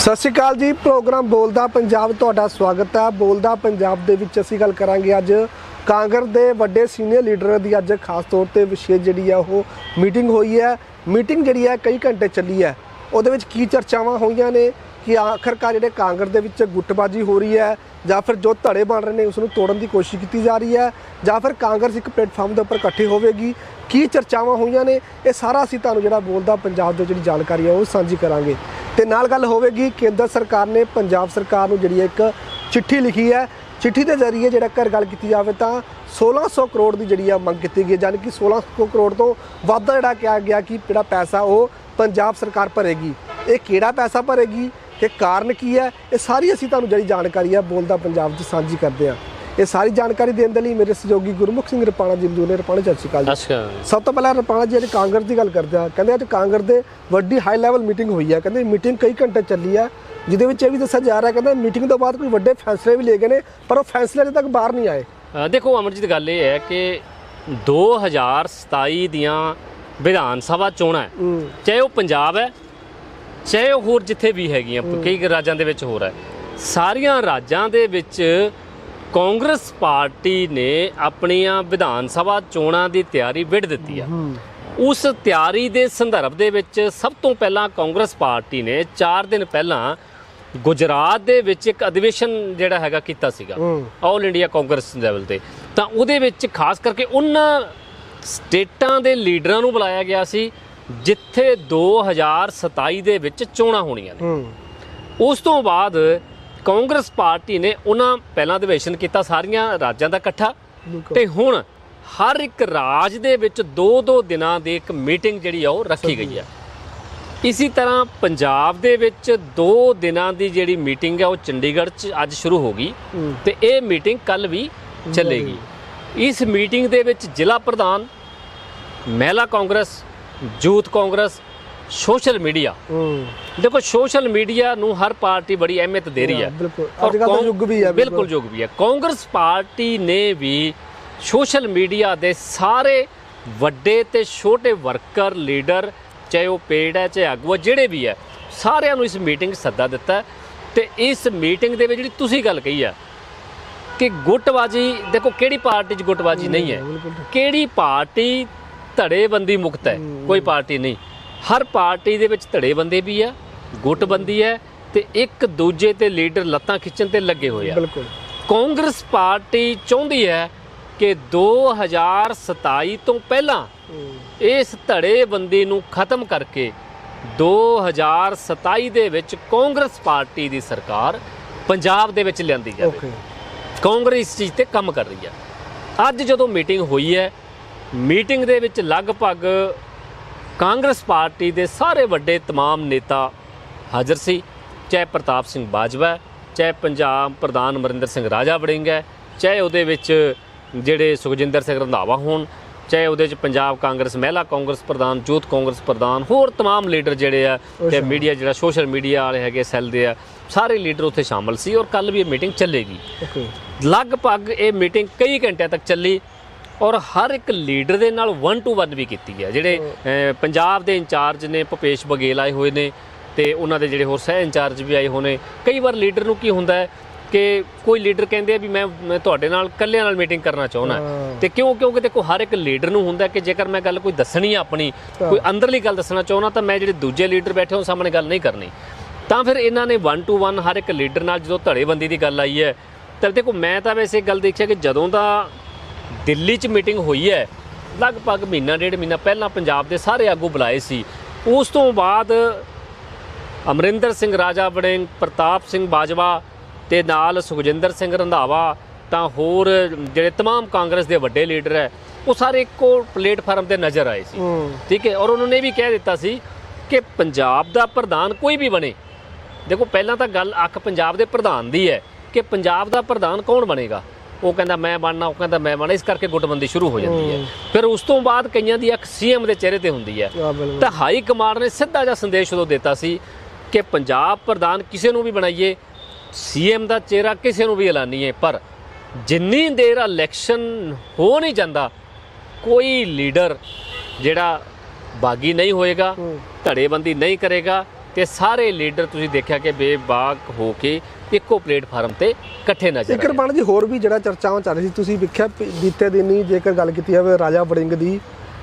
ਸਤਿ ਸ਼੍ਰੀ ਅਕਾਲ ਜੀ, ਪ੍ਰੋਗਰਾਮ ਬੋਲਦਾ ਪੰਜਾਬ, ਤੁਹਾਡਾ ਸਵਾਗਤ ਹੈ। ਬੋਲਦਾ ਪੰਜਾਬ ਦੇ ਵਿੱਚ ਅਸੀਂ ਗੱਲ ਕਰਾਂਗੇ ਅੱਜ ਕਾਂਗਰਸ ਦੇ ਵੱਡੇ ਸੀਨੀਅਰ ਲੀਡਰ ਦੀ ਅੱਜ ਖਾਸ ਤੌਰ ਤੇ ਵਿਸ਼ੇਸ਼ ਜਿਹੜੀ ਆ ਉਹ ਮੀਟਿੰਗ ਹੋਈ ਹੈ। ਮੀਟਿੰਗ ਜਿਹੜੀ ਹੈ ਕਈ ਘੰਟੇ ਚੱਲੀ ਹੈ। ਉਹਦੇ ਵਿੱਚ ਕੀ ਚਰਚਾਵਾਂ ਹੋਈਆਂ ਨੇ ਕਿ ਆਖਰਕਾਰ ਜਿਹੜੇ ਕਾਂਗਰਸ ਦੇ ਵਿੱਚ ਗੁੱਟਬਾਜੀ ਹੋ ਰਹੀ ਹੈ ਜਾਂ ਫਿਰ ਜੋ ਧੜੇ ਬਣ ਰਹੇ ਨੇ ਉਸ ਨੂੰ ਤੋੜਨ ਦੀ ਕੋਸ਼ਿਸ਼ ਕੀਤੀ ਜਾ ਰਹੀ ਹੈ, ਜਾਂ ਫਿਰ ਕਾਂਗਰਸ ਇੱਕ ਪਲੇਟਫਾਰਮ ਦੇ ਉੱਪਰ ਇਕੱਠੀ ਹੋਵੇਗੀ। ਕੀ ਚਰਚਾਵਾਂ ਹੋਈਆਂ ਨੇ? ਇਹ ਸਾਰਾ ਅਸੀਂ ਤੁਹਾਨੂੰ ਜਿਹੜਾ ਬੋਲਦਾ ਪੰਜਾਬ ਦੇ ਜਿਹੜੀ ਜਾਣਕਾਰੀ ਹੈ ਉਹ ਸਾਂਝੀ ਕਰਾਂਗੇ। ਤੇ ਨਾਲ ਗੱਲ ਹੋਵੇਗੀ, ਕੇਂਦਰ ਸਰਕਾਰ ਨੇ ਪੰਜਾਬ ਸਰਕਾਰ ਨੂੰ ਜਿਹੜੀ ਹੈ ਇੱਕ ਚਿੱਠੀ ਲਿਖੀ ਹੈ। ਚਿੱਠੀ ਦੇ ਜ਼ਰੀਏ ਜਿਹੜਾ ਕਰ ਗੱਲ ਕੀਤੀ ਜਾਵੇ ਤਾਂ 1600 ਕਰੋੜ ਦੀ ਜਿਹੜੀ ਆ ਮੰਗ ਕੀਤੀ ਗਈ ਹੈ। ਕਿ 1600 ਕਰੋੜ ਤੋਂ ਵੱਧ ਜਿਹੜਾ ਕਿਹਾ ਗਿਆ ਕਿ ਜਿਹੜਾ ਪੈਸਾ ਉਹ ਪੰਜਾਬ ਸਰਕਾਰ ਭਰੇਗੀ। ਇਹ ਕਿਹੜਾ ਪੈਸਾ ਭਰੇਗੀ? ਤੇ ਕਾਰਨ ਕੀ ਹੈ? ਇਹ ਸਾਰੀ ਅਸੀਂ ਤੁਹਾਨੂੰ ਜਿਹੜੀ ਜਾਣਕਾਰੀ ਹੈ ਬੋਲਦਾ ਪੰਜਾਬ 'ਚ ਸਾਂਝੀ ਕਰਦੇ ਹਾਂ। ਇਹ ਸਾਰੀ ਜਾਣਕਾਰੀ ਦੇਣ ਦੇ ਲਈ ਮੇਰੇ ਸਹਿਯੋਗੀ ਗੁਰਮੁਖ ਸਿੰਘ ਰਪਾਣਾ ਜੀ ਮੌਜੂਦ ਨੇ ਰਪਾਣਾ ਅਕਾਲ ਜੀ। ਅੱਛਾ। ਸਭ ਤੋਂ ਪਹਿਲਾਂ ਰਪਾਣਾ ਜੀ ਅੱਜ ਕਾਂਗਰਸ ਦੀ ਗੱਲ ਕਰਦੇ ਆ ਕਹਿੰਦੇ ਅੱਜ ਕਾਂਗਰਸ ਦੇ ਵੱਡੀ ਹਾਈ ਲੈਵਲ ਮੀਟਿੰਗ ਹੋਈ ਹੈ। ਕਹਿੰਦੇ ਮੀਟਿੰਗ ਕਈ ਘੰਟੇ ਚੱਲੀ ਆ ਜਿਹਦੇ ਵਿੱਚ ਇਹ ਵੀ ਦੱਸਿਆ ਜਾ ਰਿਹਾ ਕਹਿੰਦੇ ਮੀਟਿੰਗ ਤੋਂ ਬਾਅਦ ਕੋਈ ਵੱਡੇ ਫੈਸਲੇ ਵੀ ਲਏ ਗਏ ਨੇ ਪਰ ਉਹ ਫੈਸਲੇ ਅਜੇ ਤੱਕ ਬਾਹਰ ਨਹੀਂ ਆਏ। ਦੇਖੋ ਅਮਰਜੀਤ ਗੱਲ ਇਹ ਹੈ ਕਿ 2027 ਦੀਆਂ ਵਿਧਾਨ ਸਭਾ ਚੋਣਾਂ ਚਾਹੇ ਉਹ ਪੰਜਾਬ ਹੈ ਚਾਹੇ ਉਹ ਹੋਰ ਜਿੱਥੇ ਵੀ ਹੈਗੀਆਂ ਕਈ ਰਾਜਾਂ ਦੇ ਵਿੱਚ ਹੋ ਰਿਹਾ ਹੈ। ਸਾਰੀਆਂ ਰਾਜਾਂ ਦੇ ਵਿੱਚ ਕਾਂਗਰਸ ਪਾਰਟੀ ਨੇ ਆਪਣੀਆਂ ਵਿਧਾਨ ਸਭਾ ਚੋਣਾਂ ਦੀ ਤਿਆਰੀ ਵਿੱਢ ਦਿੱਤੀ ਆ। ਉਸ ਤਿਆਰੀ ਦੇ ਸੰਦਰਭ ਦੇ ਵਿੱਚ ਸਭ ਤੋਂ ਪਹਿਲਾਂ ਕਾਂਗਰਸ ਪਾਰਟੀ ਨੇ 4 ਦਿਨ ਪਹਿਲਾਂ ਗੁਜਰਾਤ ਦੇ ਵਿੱਚ ਇੱਕ ਅਧਿਵੇਸ਼ਨ ਜਿਹੜਾ ਹੈਗਾ ਕੀਤਾ ਸੀਗਾ ਆਲ ਇੰਡੀਆ ਕਾਂਗਰਸ ਲੈਵਲ ਤੇ। ਤਾਂ ਉਹਦੇ ਵਿੱਚ ਖਾਸ ਕਰਕੇ ਉਹਨਾਂ ਸਟੇਟਾਂ ਦੇ ਲੀਡਰਾਂ ਨੂੰ ਬੁਲਾਇਆ ਗਿਆ ਸੀ। ਜਿੱਥੇ 2027 ਦੇ ਵਿੱਚ ਚੋਣਾਂ ਹੋਣੀਆਂ ਨੇ। ਉਸ ਤੋਂ ਬਾਅਦ ਕਾਂਗਰਸ ਪਾਰਟੀ ਨੇ ਉਹਨਾਂ ਪਹਿਲਾਂ ਅਧਿਵੇਸ਼ਨ ਕੀਤਾ ਸਾਰੀਆਂ ਰਾਜਾਂ ਦਾ ਇਕੱਠਾ। ਤੇ ਹੁਣ ਹਰ ਇੱਕ ਰਾਜ ਦੇ ਵਿੱਚ 2-2 ਦਿਨਾਂ ਦੀ ਇੱਕ ਮੀਟਿੰਗ ਜਿਹੜੀ ਆ ਉਹ ਰੱਖੀ ਗਈ ਹੈ ਇਸੇ ਤਰ੍ਹਾਂ ਪੰਜਾਬ ਦੇ ਵਿੱਚ 2 ਦਿਨਾਂ ਦੀ ਜਿਹੜੀ ਮੀਟਿੰਗ ਹੈ ਉਹ ਚੰਡੀਗੜ੍ਹ 'ਚ ਅੱਜ ਸ਼ੁਰੂ ਹੋ ਗਈ। ਤੇ ਇਹ ਮੀਟਿੰਗ ਕੱਲ ਵੀ ਚੱਲੇਗੀ। ਇਸ ਮੀਟਿੰਗ ਦੇ ਵਿੱਚ ਜ਼ਿਲ੍ਹਾ ਪ੍ਰਧਾਨ ਮਹਿਲਾ Congress youth Congress social media. ਦੇਖੋ ਸੋਸ਼ਲ ਮੀਡੀਆ ਨੂੰ ਹਰ ਪਾਰਟੀ ਬੜੀ ਅਹਿਮੀਅਤ ਦੇ ਰਹੀ ਹੈ। ਬਿਲਕੁਲ। ਅੱਜ ਕੱਲ੍ਹ ਤਾਂ ਯੁੱਗ ਵੀ ਹੈ ਬਿਲਕੁਲ ਯੁੱਗ ਵੀ ਹੈ। ਕਾਂਗਰਸ ਪਾਰਟੀ ਨੇ ਵੀ ਸੋਸ਼ਲ ਮੀਡੀਆ ਦੇ ਸਾਰੇ ਵੱਡੇ ਤੇ ਛੋਟੇ ਵਰਕਰ ਲੀਡਰ ਚਾਹੇ ਉਹ ਪੇਡ ਹੈ ਚਾਹੇ ਆਗੂ ਜਿਹੜੇ ਵੀ ਹੈ ਸਾਰਿਆਂ ਨੂੰ ਇਸ ਮੀਟਿੰਗ ਸੱਦਾ ਦਿੱਤਾ ਤੇ ਇਸ ਮੀਟਿੰਗ ਦੇ ਵਿੱਚ ਜਿਹੜੀ ਤੁਸੀਂ ਗੱਲ ਕਹੀ ਹੈ ਕਿ ਗੁੱਟਬਾਜੀ ਦੇਖੋ ਕਿਹੜੀ ਪਾਰਟੀ 'ਚ ਗੁੱਟਬਾਜੀ ਨਹੀਂ ਹੈ। ਕਿਹੜੀ ਪਾਰਟੀ ਧੜੇਬੰਦੀ ਮੁਕਤ ਹੈ ਕੋਈ ਪਾਰਟੀ ਨਹੀਂ। ਹਰ ਪਾਰਟੀ ਦੇ ਵਿੱਚ ਧੜੇਬੰਦੀ ਵੀ ਹੈ ਗੁੱਟਬੰਦੀ ਹੈ ਤੇ ਇੱਕ ਦੂਜੇ ਤੇ ਲੀਡਰ ਲੱਤਾਂ ਖਿੱਚਣ ਤੇ ਲੱਗੇ ਹੋਏ ਆ। ਬਿਲਕੁਲ। ਕਾਂਗਰਸ ਪਾਰਟੀ ਚਾਹੁੰਦੀ ਹੈ ਕਿ 2027 ਤੋਂ ਪਹਿਲਾਂ ਇਸ ਧੜੇਬੰਦੀ ਨੂੰ ਖਤਮ ਕਰਕੇ 2027 ਦੇ ਵਿੱਚ ਕਾਂਗਰਸ ਪਾਰਟੀ ਦੀ ਸਰਕਾਰ ਪੰਜਾਬ ਦੇ ਵਿੱਚ ਲਿਆਂਦੀ ਜਾਵੇ। ਓਕੇ। ਕਾਂਗਰਸ ਇਸ ਚੀਜ਼ ਤੇ ਕੰਮ ਕਰ ਰਹੀ ਹੈ। ਅੱਜ ਜਦੋਂ ਮੀਟਿੰਗ ਹੋਈ ਹੈ ਮੀਟਿੰਗ ਦੇ ਵਿੱਚ ਲਗਭਗ ਕਾਂਗਰਸ ਪਾਰਟੀ ਦੇ ਸਾਰੇ ਵੱਡੇ तमाम ਨੇਤਾ ਹਾਜ਼ਰ ਸੀ ਚਾਹੇ ਪ੍ਰਤਾਪ ਸਿੰਘ ਬਾਜਵਾ ਹੈ, ਚਾਹੇ ਪੰਜਾਬ ਪ੍ਰਧਾਨ ਅਮਰਿੰਦਰ ਸਿੰਘ ਰਾਜਾ ਵੜਿੰਗ ਹੈ ਚਾਹੇ ਉਹਦੇ ਵਿੱਚ ਜਿਹੜੇ ਸੁਖਜਿੰਦਰ ਸਿੰਘ ਰੰਧਾਵਾ ਹੋਣ ਚਾਹੇ ਉਹਦੇ ਵਿੱਚ ਪੰਜਾਬ ਕਾਂਗਰਸ ਮਹਿਲਾ ਕਾਂਗਰਸ ਪ੍ਰਧਾਨ ਯੂਥ ਕਾਂਗਰਸ ਪ੍ਰਧਾਨ ਹੋਰ तमाम ਲੀਡਰ ਜਿਹੜੇ ਆ ਤੇ ਮੀਡੀਆ ਜਿਹੜਾ ਸੋਸ਼ਲ ਮੀਡੀਆ ਵਾਲੇ ਹੈਗੇ ਸੈੱਲ ਦੇ ਆ ਸਾਰੇ ਲੀਡਰ ਉੱਥੇ ਸ਼ਾਮਲ ਸੀ ਔਰ ਕੱਲ ਵੀ ਇਹ ਮੀਟਿੰਗ ਚੱਲੇਗੀ ਓਕੇ ਲਗਭਗ ਇਹ ਮੀਟਿੰਗ ਕਈ ਘੰਟਿਆਂ ਤੱਕ ਚੱਲੀ ਔਰ ਹਰ ਇੱਕ ਲੀਡਰ ਦੇ ਨਾਲ 1 ਟੂ 1 ਵੀ ਕੀਤੀ ਹੈ। ਜਿਹੜੇ ਪੰਜਾਬ ਦੇ ਇੰਚਾਰਜ ਨੇ ਭੁਪੇਸ਼ ਬਗੇਲ ਆਏ ਹੋਏ ਨੇ ਤੇ ਉਹਨਾਂ ਦੇ ਜਿਹੜੇ ਹੋਰ ਸਹਿ ਇੰਚਾਰਜ ਵੀ ਆਏ ਨੇ। ਕਈ ਵਾਰ ਲੀਡਰ ਨੂੰ ਕੀ ਹੁੰਦਾ ਹੈ ਕਿ ਕੋਈ ਲੀਡਰ ਕਹਿੰਦੇ ਆ ਵੀ ਮੈਂ ਮੈਂ ਤੁਹਾਡੇ ਨਾਲ ਇਕੱਲਿਆਂ ਨਾਲ ਮੀਟਿੰਗ ਕਰਨਾ ਚਾਹੁੰਦਾ। ਤੇ ਕਿਉਂ ਕਿਉਂਕਿ ਦੇਖੋ ਹਰ ਇੱਕ ਲੀਡਰ ਨੂੰ ਹੁੰਦਾ ਕਿ ਜੇਕਰ ਮੈਂ ਗੱਲ ਕੋਈ ਦੱਸਣੀ ਆ ਆਪਣੀ ਕੋਈ ਅੰਦਰਲੀ ਗੱਲ ਦੱਸਣਾ ਚਾਹੁੰਦਾ ਤਾਂ ਮੈਂ ਜਿਹੜੇ ਦੂਜੇ ਲੀਡਰ ਬੈਠੇ ਹੋਣ ਸਾਹਮਣੇ ਗੱਲ ਨਹੀਂ ਕਰਨੀ। ਤਾਂ ਫਿਰ ਇਹਨਾਂ ਨੇ 1 ਟੂ 1 ਹਰ ਇੱਕ ਲੀਡਰ ਨਾਲ ਜਦੋਂ ਧੜੇਬੰਦੀ ਦੀ ਗੱਲ ਆਈ ਹੈ ਤਾਂ ਦੇਖੋ ਮੈਂ ਤਾਂ ਵੈਸੇ ਗੱਲ ਦੇਖਿਆ ਕਿ ਜਦੋਂ ਦਾ ਦਿੱਲੀ 'ਚ ਮੀਟਿੰਗ ਹੋਈ ਹੈ ਲਗਭਗ ਮਹੀਨਾ ਡੇਢ ਮਹੀਨਾ ਪਹਿਲਾਂ ਪੰਜਾਬ ਦੇ ਸਾਰੇ ਆਗੂ ਬੁਲਾਏ ਸੀ ਉਸ ਤੋਂ ਬਾਅਦ ਅਮਰਿੰਦਰ ਸਿੰਘ ਰਾਜਾ ਵੜਿੰਗ ਪ੍ਰਤਾਪ ਸਿੰਘ ਬਾਜਵਾ ਤੇ ਨਾਲ ਸੁਖਜਿੰਦਰ ਸਿੰਘ ਰੰਧਾਵਾ ਤਾਂ ਹੋਰ ਜਿਹੜੇ तमाम ਕਾਂਗਰਸ ਦੇ ਵੱਡੇ ਲੀਡਰ ਹੈ ਉਹ ਸਾਰੇ ਇੱਕੋ ਪਲੇਟਫਾਰਮ ਤੇ ਨਜ਼ਰ ਆਏ ਸੀ ਹੂੰ ਠੀਕ ਹੈ ਔਰ ਉਹਨਾਂ ਨੇ ਇਹ ਵੀ ਕਹਿ ਦਿੱਤਾ ਸੀ ਕਿ ਪੰਜਾਬ ਦਾ ਪ੍ਰਧਾਨ ਕੋਈ ਵੀ ਬਣੇ ਦੇਖੋ ਪਹਿਲਾਂ ਤਾਂ ਗੱਲ ਅੱਖ ਪੰਜਾਬ ਦੇ ਪ੍ਰਧਾਨ ਦੀ ਹੈ ਕਿ ਪੰਜਾਬ ਦਾ ਪ੍ਰਧਾਨ ਕੌਣ ਬਣੇਗਾ ਉਹ ਕਹਿੰਦਾ ਮੈਂ ਬਣਨਾ ਉਹ ਕਹਿੰਦਾ ਮੈਂ ਬਣਨਾ ਇਸ ਕਰਕੇ ਗੁੱਟਬੰਦੀ ਸ਼ੁਰੂ ਹੋ ਜਾਂਦੀ ਹੈ। ਫਿਰ ਉਸ ਤੋਂ ਬਾਅਦ ਕਈਆਂ ਦੀ ਅੱਖ ਸੀਐਮ ਦੇ ਚਿਹਰੇ ਤੇ ਹੁੰਦੀ ਹੈ। ਤਾਂ ਹਾਈ ਕਮਾਂਡ ਨੇ ਸਿੱਧਾ ਜਿਹਾ ਸੰਦੇਸ਼ ਉਦੋਂ ਦਿੱਤਾ ਸੀ ਕਿ ਪੰਜਾਬ ਪ੍ਰਧਾਨ ਕਿਸੇ ਨੂੰ ਵੀ ਬਣਾਈਏ ਸੀਐਮ ਦਾ ਚਿਹਰਾ ਕਿਸੇ ਨੂੰ ਵੀ ਐਲਾਨੀਏ ਪਰ ਜਿੰਨੀ ਦੇਰ ਇਲੈਕਸ਼ਨ ਹੋ ਨਹੀਂ ਜਾਂਦਾ ਕੋਈ ਲੀਡਰ ਜਿਹੜਾ ਬਾਗੀ ਨਹੀਂ ਹੋਏਗਾ। ਧੜੇਬੰਦੀ ਨਹੀਂ ਕਰੇਗਾ ਤੇ ਸਾਰੇ ਲੀਡਰ ਤੁਸੀਂ ਦੇਖਿਆ ਕਿ ਬੇਬਾਕ ਹੋ ਕੇ ਇੱਕੋ ਪਲੇਟਫਾਰਮ ਤੇ ਇਕੱਠੇ ਨਜ਼ਰ ਆਏ। ਬਣ ਜੀ ਹੋਰ ਵੀ ਜਿਹੜਾ ਚਰਚਾਵਾਂ ਚੱਲ ਰਹੀ ਸੀ ਤੁਸੀਂ ਵੇਖਿਆ ਬੀਤੇ ਦਿਨੀ ਜੇਕਰ ਗੱਲ ਕੀਤੀ ਜਾਵੇ ਰਾਜਾ ਵੜਿੰਗ ਦੀ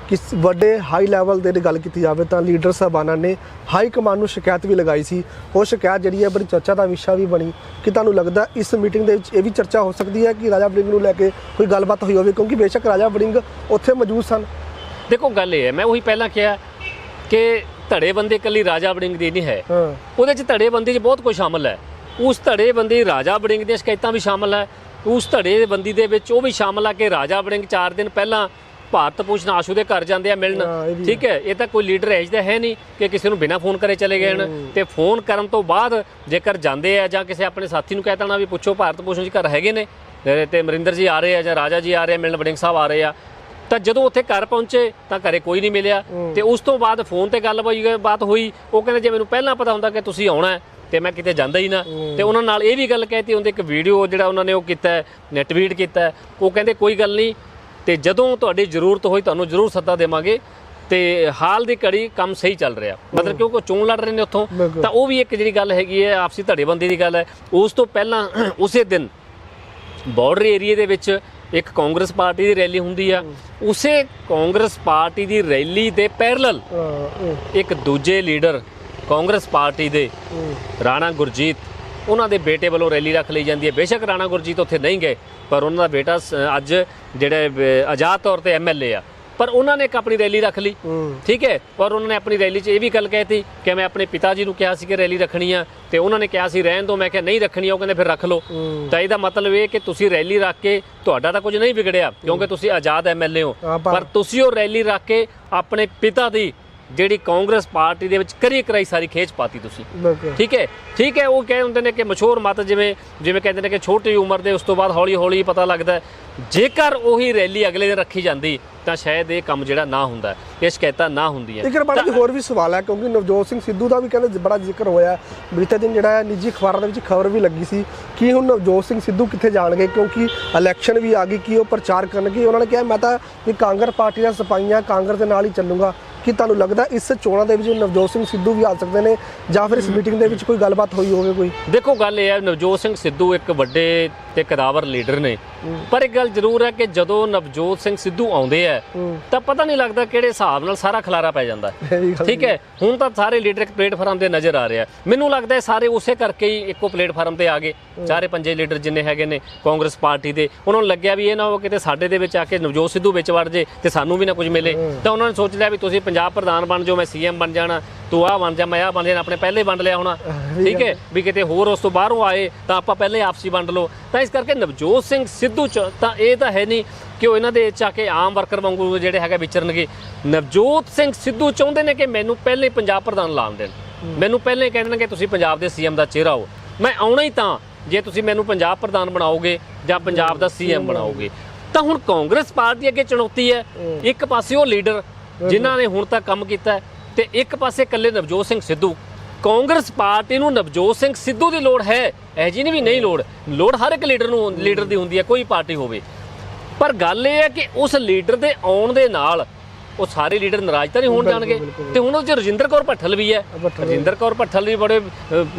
ਕਿਸ ਵੱਡੇ ਹਾਈ ਲੈਵਲ ਦੇ ਦੀ ਗੱਲ ਕੀਤੀ ਜਾਵੇ ਤਾਂ ਲੀਡਰ ਸਾਹਿਬਾਨਾਂ ਨੇ ਹਾਈ ਕਮਾਂਡ ਨੂੰ ਸ਼ਿਕਾਇਤ ਵੀ ਲਗਾਈ ਸੀ। ਉਹ ਸ਼ਿਕਾਇਤ ਜਿਹੜੀ ਹੈ ਬੜੀ ਚਰਚਾ ਦਾ ਵਿਸ਼ਾ ਵੀ ਬਣੀ ਕਿ ਤੁਹਾਨੂੰ ਲੱਗਦਾ ਇਸ ਮੀਟਿੰਗ ਦੇ ਵਿੱਚ ਇਹ ਵੀ ਚਰਚਾ ਹੋ ਸਕਦੀ ਹੈ ਕਿ ਰਾਜਾ ਵੜਿੰਗ ਨੂੰ ਲੈ ਕੇ ਕੋਈ ਗੱਲਬਾਤ ਹੋਈ ਹੋਵੇ? ਕਿਉਂਕਿ ਬੇਸ਼ੱਕ ਰਾਜਾ ਵੜਿੰਗ ਉੱਥੇ ਮੌਜੂਦ ਸਨ। ਦੇਖੋ ਗੱਲ ਇਹ ਹੈ ਮੈਂ ਉਹੀ ਪਹਿਲਾਂ ਕਿਹਾ ਕਿ ਧੜੇਬੰਦੀ ਇਕੱਲੀ ਰਾਜਾ ਵੜਿੰਗ ਦੀ ਨਹੀਂ ਹੈ। ਉਹਦੇ ਚ ਧੜੇਬੰਦੀ 'ਚ ਬਹੁਤ ਕੁਝ ਸ਼ਾਮਲ ਹੈ। ਉਸ ਧੜੇਬੰਦੀ ਰਾਜਾ ਵੜਿੰਗ ਦੀਆਂ ਸ਼ਿਕਾਇਤਾਂ ਵੀ ਸ਼ਾਮਲ ਹੈ। ਉਸ ਧੜੇਬੰਦੀ ਦੇ ਵਿੱਚ ਉਹ ਵੀ ਸ਼ਾਮਲ ਆ ਕਿ ਰਾਜਾ ਵੜਿੰਗ 4 ਦਿਨ ਪਹਿਲਾਂ ਭਾਰਤ ਭੂਸ਼ਣ ਆਸ਼ੂ ਦੇ ਘਰ ਜਾਂਦੇ ਆ ਮਿਲਣ। ਠੀਕ ਹੈ ਇਹ ਤਾਂ ਕੋਈ ਲੀਡਰ ਐਜ ਦਾ ਹੈ ਨਹੀਂ ਕਿ ਕਿਸੇ ਨੂੰ ਬਿਨਾਂ ਫੋਨ ਕਰੇ ਚਲੇ ਗਏ ਹਨ। ਤੇ ਫੋਨ ਕਰਨ ਤੋਂ ਬਾਅਦ ਜੇਕਰ ਜਾਂਦੇ ਆ ਜਾਂ ਕਿਸੇ ਆਪਣੇ ਸਾਥੀ ਨੂੰ ਕਹਿ ਦੇਣਾ ਵੀ ਪੁੱਛੋ ਭਾਰਤ ਭੂਸ਼ਣ ਜੀ ਘਰ ਹੈਗੇ ਨੇ। ਤੇ- ਅਮਰਿੰਦਰ ਜੀ ਆ ਰਹੇ ਆ ਜਾਂ ਰਾਜਾ ਜੀ ਆ ਰਹੇ ਆ ਮਿਲਣ ਵੜਿੰਗ ਸਾਹਿਬ ਆ ਰਹੇ ਆ। ਤਾਂ ਜਦੋਂ ਉੱਥੇ ਘਰ ਪਹੁੰਚੇ ਤਾਂ ਘਰੇ ਕੋਈ ਨਹੀਂ ਮਿਲਿਆ। ਤੇ ਉਸ ਤੋਂ ਬਾਅਦ ਫੋਨ ਤੇ ਗੱਲ ਹੋਈ ਬਾਤ ਹੋਈ। ਉਹ ਕਹਿੰਦੇ ਜੇ ਮੈਨੂੰ ਪਹਿਲਾਂ ਪਤਾ ਹੁੰਦਾ ਕਿ ਤੁਸੀਂ ਆਉਣਾ ਤੇ ਮੈਂ ਕਿਤੇ ਜਾਂਦਾ ਹੀ ਨਾ। ਤੇ ਉਹਨਾਂ ਨਾਲ ਇਹ ਵੀ ਗੱਲ ਕਹਿਤੀ ਹੁੰਦੀ ਇੱਕ ਵੀਡੀਓ ਜਿਹੜਾ ਉਹਨਾਂ ਨੇ ਉਹ ਕੀਤਾ ਨੇ ਟਵੀਟ ਕੀਤਾ ਉਹ ਕਹਿੰਦੇ ਕੋਈ ਗੱਲ ਨਹੀਂ ਤੇ ਜਦੋਂ ਤੁਹਾਡੀ ਜ਼ਰੂਰਤ ਹੋਈ ਤੁਹਾਨੂੰ ਜ਼ਰੂਰ ਸੱਦਾ ਦੇਵਾਂਗੇ। ਤੇ ਹਾਲ ਦੀ ਘੜੀ ਕੰਮ ਸਹੀ ਚੱਲ ਰਿਹਾ। ਮਤਲਬ ਕਿਉਂਕਿ ਉਹ ਚੋਣ ਲੜ ਰਹੇ ਨੇ ਉੱਥੋਂ। ਤਾਂ ਉਹ ਵੀ ਇੱਕ ਜਿਹੜੀ ਗੱਲ ਹੈਗੀ ਹੈ ਆਪਸੀ ਧੜੇਬੰਦੀ ਦੀ ਗੱਲ ਹੈ। ਉਸ ਤੋਂ ਪਹਿਲਾਂ ਉਸੇ ਦਿਨ ਬਾਰਡਰ ਏਰੀਆ ਦੇ ਵਿੱਚ ਇੱਕ ਕਾਂਗਰਸ ਪਾਰਟੀ ਦੀ ਰੈਲੀ ਹੁੰਦੀ ਆ ਉਸੇ ਕਾਂਗਰਸ ਪਾਰਟੀ ਦੀ ਰੈਲੀ ਦੇ ਪੈਰਲਲ ਇੱਕ ਦੂਜੇ ਲੀਡਰ ਕਾਂਗਰਸ ਪਾਰਟੀ ਦੇ ਰਾਣਾ ਗੁਰਜੀਤ ਉਹਨਾਂ ਦੇ ਬੇਟੇ ਵੱਲੋਂ ਰੈਲੀ ਰੱਖ ਲਈ ਜਾਂਦੀ ਹੈ। ਬੇਸ਼ੱਕ ਰਾਣਾ ਗੁਰਜੀਤ ਉੱਥੇ ਨਹੀਂ ਗਏ ਪਰ ਉਹਨਾਂ ਦਾ ਬੇਟਾ ਅੱਜ ਜਿਹੜੇ ਆਜ਼ਾਦ ਤੌਰ ਤੇ ਐਮਐਲਏ ਆ। ਪਰ ਉਹਨਾਂ ਨੇ ਇੱਕ ਆਪਣੀ ਰੈਲੀ ਰੱਖ ਲਈ। ਠੀਕ ਹੈ? ਔਰ ਉਹਨਾਂ ਨੇ ਆਪਣੀ ਰੈਲੀ 'ਚ ਇਹ ਵੀ ਗੱਲ ਕਹਿਤੀ ਕਿ ਮੈਂ ਆਪਣੇ ਪਿਤਾ ਜੀ ਨੂੰ ਕਿਹਾ ਸੀ ਕਿ ਰੈਲੀ ਰੱਖਣੀ ਆ ਤੇ ਉਹਨਾਂ ਨੇ ਕਿਹਾ ਸੀ ਰਹਿਣ ਦਿਓ। ਮੈਂ ਕਿਹਾ ਨਹੀਂ ਰੱਖਣੀ ਉਹ ਕਹਿੰਦੇ ਫਿਰ ਰੱਖ ਲਓ। ਤਾਂ ਇਹਦਾ ਮਤਲਬ ਇਹ ਕਿ ਤੁਸੀਂ ਰੈਲੀ ਰੱਖ ਕੇ ਤੁਹਾਡਾ ਤਾਂ ਕੁਝ ਨਹੀਂ ਵਿਗੜਿਆ ਕਿਉਂਕਿ ਤੁਸੀਂ ਆਜ਼ਾਦ ਐਮਐਲਏ ਹੋ। ਪਰ ਤੁਸੀਂ ਉਹ ਰੈਲੀ ਰੱਖ ਕੇ ਆਪਣੇ ਪਿਤਾ ਦੀ ਜਿਹੜੀ ਕਾਂਗਰਸ ਪਾਰਟੀ ਦੇ ਵਿੱਚ ਕਰੀ ਕਰਾਈ ਸਾਰੀ ਖੇਚ ਪਾਤੀ ਤੁਸੀਂ। ਠੀਕ ਹੈ? ਠੀਕ ਹੈ ਉਹ ਕਹਿੰਦੇ ਹੁੰਦੇ ਨੇ ਕਿ ਮਸ਼ਹੂਰ ਮਤ ਜਿਵੇਂ ਜਿਵੇਂ ਕਹਿੰਦੇ ਨੇ ਕਿ ਛੋਟੀ ਉਮਰ ਦੇ ਉਸ ਤੋਂ ਬਾਅਦ ਹੌਲੀ ਹੌਲੀ ਪਤਾ ਲੱਗਦਾ। ਜੇਕਰ ਉਹੀ ਰੈਲੀ ਅਗਲੇ ਦਿਨ ਰੱਖੀ ਜਾਂਦੀ ਤਾਂ ਸ਼ਾਇਦ ਇਹ ਕੰਮ ਜਿਹੜਾ ਨਾ ਹੁੰਦਾ ਇਹ ਸ਼ਿਕਾਇਤਾਂ ਨਾ ਹੁੰਦੀਆਂ। ਜੇਕਰ ਬੜਾ ਜੀ ਹੋਰ ਵੀ ਸਵਾਲ ਹੈ ਕਿਉਂਕਿ ਨਵਜੋਤ ਸਿੰਘ ਸਿੱਧੂ ਦਾ ਵੀ ਕਹਿੰਦੇ ਬੜਾ ਜ਼ਿਕਰ ਹੋਇਆ। ਬੀਤੇ ਦਿਨ ਜਿਹੜਾ ਨਿੱਜੀ ਅਖਬਾਰਾਂ ਦੇ ਵਿੱਚ ਖਬਰ ਵੀ ਲੱਗੀ ਸੀ ਕਿ ਹੁਣ ਨਵਜੋਤ ਸਿੰਘ ਸਿੱਧੂ ਕਿੱਥੇ ਜਾਣਗੇ ਕਿਉਂਕਿ ਇਲੈਕਸ਼ਨ ਵੀ ਆ ਗਈ ਕਿ ਉਹ ਪ੍ਰਚਾਰ ਕਰਨਗੇ? ਉਹਨਾਂ ਨੇ ਕਿਹਾ ਮੈਂ ਤਾਂ ਵੀ ਕਾਂਗਰਸ ਪਾਰਟੀ ਦਾ ਸਪਾਈਆਂ ਕਾਂਗਰਸ ਦੇ ਨਾਲ ਹੀ ਚੱਲੂਗਾ। ਕੀ ਤੁਹਾਨੂੰ ਲੱਗਦਾ ਇਸ ਚੋਣਾਂ ਦੇ ਵਿੱਚ ਨਵਜੋਤ ਸਿੰਘ ਸਿੱਧੂ ਵੀ ਆ ਸਕਦੇ ਨੇ ਜਾਂ ਫਿਰ ਇਸ ਮੀਟਿੰਗ ਦੇ ਵਿੱਚ ਕੋਈ ਗੱਲਬਾਤ ਹੋਈ ਹੋਵੇ ਕੋਈ? ਦੇਖੋ ਗੱਲ ਇਹ ਹੈ ਨਵਜੋਤ ਸਿੰਘ ਸਿੱਧੂ ਇੱਕ ਵੱਡੇ ਤੇ ਕਦਾਵਰ ਲੀਡਰ ਨੇ। ਪਰ ਇੱਕ ਗੱਲ ਜ਼ਰੂਰ ਹੈ ਕਿ ਜਦੋਂ ਨਵਜੋਤ ਸਿੰਘ ਸਿੱਧੂ ਆਉਂਦੇ ਆ। ਤਾਂ ਪਤਾ ਨਹੀਂ ਲੱਗਦਾ ਕਿਹੜੇ ਹਿਸਾਬ ਨਾਲ ਸਾਰਾ ਖਲਾਰਾ ਪੈ ਜਾਂਦਾ। ਠੀਕ ਹੈ ਹੁਣ ਤਾਂ ਸਾਰੇ ਲੀਡਰ ਇੱਕ ਪਲੇਟਫਾਰਮ ਤੇ ਨਜ਼ਰ ਆ ਰਿਹਾ ਮੈਨੂੰ ਲੱਗਦਾ ਸਾਰੇ ਉਸੇ ਕਰਕੇ ਹੀ ਇੱਕੋ ਪਲੇਟਫਾਰਮ ਤੇ ਆ ਗਏ। ਚਾਰੇ ਪੰਜੇ ਲੀਡਰ ਜਿੰਨੇ ਹੈਗੇ ਨੇ ਕਾਂਗਰਸ ਪਾਰਟੀ ਦੇ ਉਹਨਾਂ ਨੂੰ ਲੱਗਿਆ ਵੀ ਇਹ ਨਾ ਹੋ ਕਿਤੇ ਸਾਡੇ ਦੇ ਵਿੱਚ ਆ ਕੇ ਨਵਜੋਤ ਸਿੱਧੂ ਵਿੱਚ ਵੜ ਜੇ ਤੇ ਸਾਨੂੰ ਵੀ ਨਾ ਕੁਝ ਮਿਲੇ। ਤਾਂ ਉਹਨਾਂ ਨੇ ਸੋਚ ਲਿਆ ਵੀ ਤੁਸੀਂ ਪੰਜਾਬ ਪ੍ਰਧਾਨ ਬਣ ਜਾਓ ਮੈਂ ਸੀਐਮ ਬਣ ਜਾਣਾ ਤੂੰ ਆ ਬਣ ਜਾ ਮੈਂ ਆ ਬਣ ਜਾਣਾ ਆਪਣੇ ਪਹਿਲੇ ਵੰਡ ਲਿਆ ਹੋਣਾ। ਠੀਕ ਹੈ। ਵੀ ਕਿਤੇ ਹੋਰ ਉਸ ਤੋਂ ਬਾਹਰੋਂ ਆਏ ਤਾਂ ਆਪਾਂ ਪਹਿਲੇ ਆਪਸੀ ਵੰਡ ਲਓ। ਤਾਂ ਇਸ ਕਰਕੇ ਨਵਜੋਤ ਸਿੰਘ ਸਿੱਧੂ ਚ ਤਾਂ ਇਹ ਤਾਂ ਹੈ ਨਹੀਂ ਕਿ ਉਹ ਇਹਨਾਂ ਦੇ ਚ ਆ ਕੇ ਆਮ ਵਰਕਰ ਵਾਂਗੂ ਜਿਹੜੇ ਹੈਗੇ ਵਿਚਰਨਗੇ। ਨਵਜੋਤ ਸਿੰਘ ਸਿੱਧੂ ਚਾਹੁੰਦੇ ਨੇ ਕਿ ਮੈਨੂੰ ਪਹਿਲੇ ਪੰਜਾਬ ਪ੍ਰਧਾਨ ਲਾਣ ਦੇਣ। ਮੈਨੂੰ ਪਹਿਲੇ ਹੀ ਕਹਿ ਦੇਣ ਕਿ ਤੁਸੀਂ ਪੰਜਾਬ ਦੇ ਸੀਐਮ ਦਾ ਚਿਹਰਾ ਹੋ। ਮੈਂ ਆਉਣਾ ਹੀ ਤਾਂ ਜੇ ਤੁਸੀਂ ਮੈਨੂੰ ਪੰਜਾਬ ਪ੍ਰਧਾਨ ਬਣਾਓਗੇ ਜਾਂ ਪੰਜਾਬ ਦਾ ਸੀਐਮ ਬਣਾਓਗੇ। ਤਾਂ ਹੁਣ ਕਾਂਗਰਸ ਪਾਰਟੀ ਅੱਗੇ ਚੁਣੌਤੀ ਹੈ। ਇੱਕ ਪਾਸੇ ਉਹ ਲੀਡਰ ਜਿਨ੍ਹਾਂ ਨੇ ਹੁਣ ਤੱਕ ਕੰਮ ਕੀਤਾ ਤੇ ਇੱਕ ਪਾਸੇ ਇਕੱਲੇ ਨਵਜੋਤ ਸਿੰਘ ਸਿੱਧੂ ਕਾਂਗਰਸ ਪਾਰਟੀ ਨੂੰ ਨਵਜੋਤ ਸਿੰਘ ਸਿੱਧੂ ਦੀ ਲੋੜ ਹੈ। ਇਹ ਜੀ ਨਹੀਂ ਵੀ ਨਹੀਂ ਲੋੜ। ਲੋੜ ਹਰ ਇੱਕ ਲੀਡਰ ਨੂੰ ਲੀਡਰ ਦੀ ਹੁੰਦੀ ਹੈ ਕੋਈ ਪਾਰਟੀ ਹੋਵੇ। ਪਰ ਗੱਲ ਇਹ ਹੈ ਕਿ ਉਸ ਲੀਡਰ ਦੇ ਆਉਣ ਦੇ ਨਾਲ ਉਹ ਸਾਰੇ ਲੀਡਰ ਨਾਰਾਜ਼ ਤਾਂ ਨਹੀਂ ਹੋਣ ਜਾਣਗੇ। ਤੇ ਹੁਣ ਉਹ 'ਚ ਰਜਿੰਦਰ ਕੌਰ ਭੱਠਲ ਵੀ ਹੈ। ਰਜਿੰਦਰ ਕੌਰ ਭੱਠਲ ਵੀ ਬੜੇ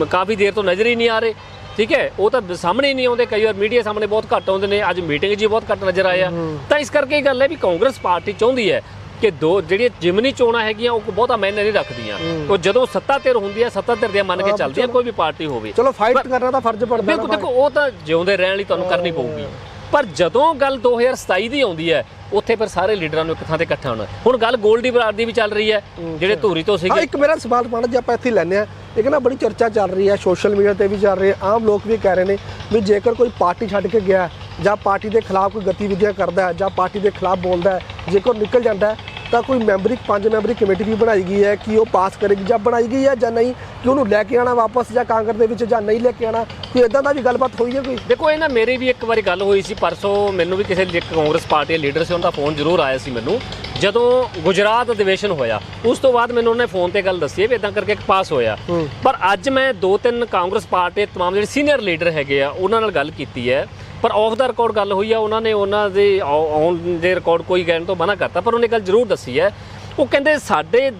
ਕਾਫੀ ਦੇਰ ਤੋਂ ਨਜ਼ਰ ਹੀ ਨਹੀਂ ਆ ਰਹੇ। ਠੀਕ ਹੈ? ਉਹ ਤਾਂ ਸਾਹਮਣੇ ਨਹੀਂ ਆਉਂਦੇ। ਕਈ ਵਾਰ ਮੀਡੀਆ ਸਾਹਮਣੇ ਬਹੁਤ ਘੱਟ ਆਉਂਦੇ ਨੇ। ਅੱਜ ਮੀਟਿੰਗ ਹੀ ਬਹੁਤ ਘੱਟ ਨਜ਼ਰ ਆਇਆ ਤਾਂ ਇਸ ਕਰਕੇ ਇਹ ਗੱਲ ਹੈ ਵੀ ਕਾਂਗਰਸ ਪਾਰਟੀ ਚਾਹੁੰਦੀ ਹੈ ਕਿ ਦੋ ਜਿਹੜੀਆਂ ਜਿਮਨੀ ਚੋਣਾਂ ਹੈਗੀਆਂ ਉਹ ਬਹੁਤਾ ਮਾਇਨੇ ਨਹੀਂ ਰੱਖਦੀਆਂ। ਉਹ ਜਦੋਂ ਸੱਤਾ ਧਿਰ ਹੁੰਦੀ ਹੈ ਸੱਤਾ ਧਿਰ ਦੇ ਮੰਨ ਕੇ ਚੱਲਦੀ ਹੈ। ਕੋਈ ਵੀ ਪਾਰਟੀ ਹੋਵੇ। ਚਲੋ ਫਾਈਟ ਕਰਨਾ ਤਾਂ ਫਰਜ਼ ਬਣਦਾ ਬਿਲਕੁਲ ਦੇਖੋ ਉਹ ਤਾਂ ਜਿਉਂਦੇ ਰਹਿਣ ਲਈ ਤੁਹਾਨੂੰ ਕਰਨੀ ਪਊਗੀ। ਪਰ ਜਦੋਂ ਗੱਲ 2027 ਦੀ ਆਉਂਦੀ ਹੈ ਉੱਥੇ ਫਿਰ ਸਾਰੇ ਲੀਡਰਾਂ ਨੂੰ ਇੱਕ ਥਾਂ ਤੇ ਇਕੱਠਾ ਹੋਣਾ। ਹੁਣ ਗੱਲ ਗੋਲਡੀ ਬਰਾੜ ਦੀ ਵੀ ਚੱਲ ਰਹੀ ਹੈ ਜਿਹੜੇ ਧੂਰੀ ਤੋਂ ਸੀਗੇ। ਇੱਕ ਮੇਰਾ ਸਵਾਲ ਪਾਣਾ ਜੇ ਆਪਾਂ ਇੱਥੇ ਲੈਨੇ ਆ ਇੱਕ ਨਾ ਬੜੀ ਚਰਚਾ ਚੱਲ ਰਹੀ ਹੈ ਸੋਸ਼ਲ ਮੀਡੀਆ ਤੇ ਵੀ ਚੱਲ ਰਹੀ ਹੈ। ਆਮ ਲੋਕ ਵੀ ਕਹਿ ਰਹੇ ਨੇ ਵੀ ਜੇਕਰ ਕੋਈ ਪਾਰਟੀ ਛੱਡ ਕੇ ਗਿਆ ਜਾਂ ਪਾਰਟੀ ਦੇ ਖਿਲਾਫ ਕੋਈ ਗਤੀਵਿਧੀਆਂ ਕਰਦਾ ਹੈ ਜਾਂ ਪਾਰਟੀ ਦੇ ਖਿਲਾਫ ਬੋਲਦਾ ਹੈ ਜੇਕਰ ਨਿਕਲ ਜਾਂਦਾ ਹੈ ਤਾਂ ਕੋਈ ਮੈਂਬਰੀ ਪੰਜ ਮੈਂਬਰੀ ਕਮੇਟੀ ਵੀ ਬਣਾਈ ਗਈ ਹੈ ਕਿ ਉਹ ਪਾਸ ਕਰੇਗੀ ਜਾਂ ਬਣਾਈ ਗਈ ਹੈ ਜਾਂ ਨਹੀਂ ਕਿ ਉਹਨੂੰ ਲੈ ਕੇ ਆਣਾ ਵਾਪਸ ਜਾਂ ਕਾਂਗਰਸ ਦੇ ਵਿੱਚ ਜਾਂ ਨਹੀਂ ਲੈ ਕੇ ਆਣਾ ਕੋਈ ਇਦਾਂ ਦਾ ਵੀ ਗੱਲਬਾਤ ਹੋਈ ਹੈ ਕੋਈ? ਦੇਖੋ ਇਹ ਨਾ ਮੇਰੀ ਵੀ ਇੱਕ ਵਾਰੀ ਗੱਲ ਹੋਈ ਸੀ ਪਰਸੋਂ ਮੈਨੂੰ ਵੀ ਕਿਸੇ ਕਾਂਗਰਸ ਪਾਰਟੀ ਦੇ ਲੀਡਰ ਸੀ ਉਹਨਾਂ ਦਾ ਫੋਨ ਜ਼ਰੂਰ ਆਇਆ ਸੀ ਮੈਨੂੰ। ਜਦੋਂ ਗੁਜਰਾਤ ਅਧਿਵੇਸ਼ਨ ਹੋਇਆ ਉਸ ਤੋਂ ਬਾਅਦ ਮੈਨੂੰ ਉਹਨੇ ਫੋਨ ਤੇ ਗੱਲ ਦੱਸੀ ਵੀ ਇਦਾਂ ਕਰਕੇ ਇੱਕ ਪਾਸ ਹੋਇਆ। ਪਰ ਅੱਜ ਮੈਂ ਦੋ ਤਿੰਨ ਕਾਂਗਰਸ ਪਾਰਟੀ ਦੇ ਤਮਾਮ ਜਿਹੜੇ ਸੀਨੀਅਰ ਲੀਡਰ ਹੈਗੇ ਆ ਉਹਨਾਂ ਨਾਲ ਗੱਲ ਕੀਤੀ ਹੈ। ਪਰ ਆਫ ਦਾ ਰਿਕਾਰਡ ਗੱਲ ਹੋਈ ਆ ਉਹਨਾਂ ਨੇ ਉਹਨਾਂ ਦੇ ਔਨ ਦੇ ਰਿਕਾਰਡ ਕੋਈ ਕਹਿਣ ਤੋਂ ਮਨਾ ਕਰਤਾ ਪਰ ਉਹਨੇ ਗੱਲ ਜ਼ਰੂਰ ਦੱਸੀ ਹੈ। ਉਹ ਕਹਿੰਦੇ ਸਾਡੇ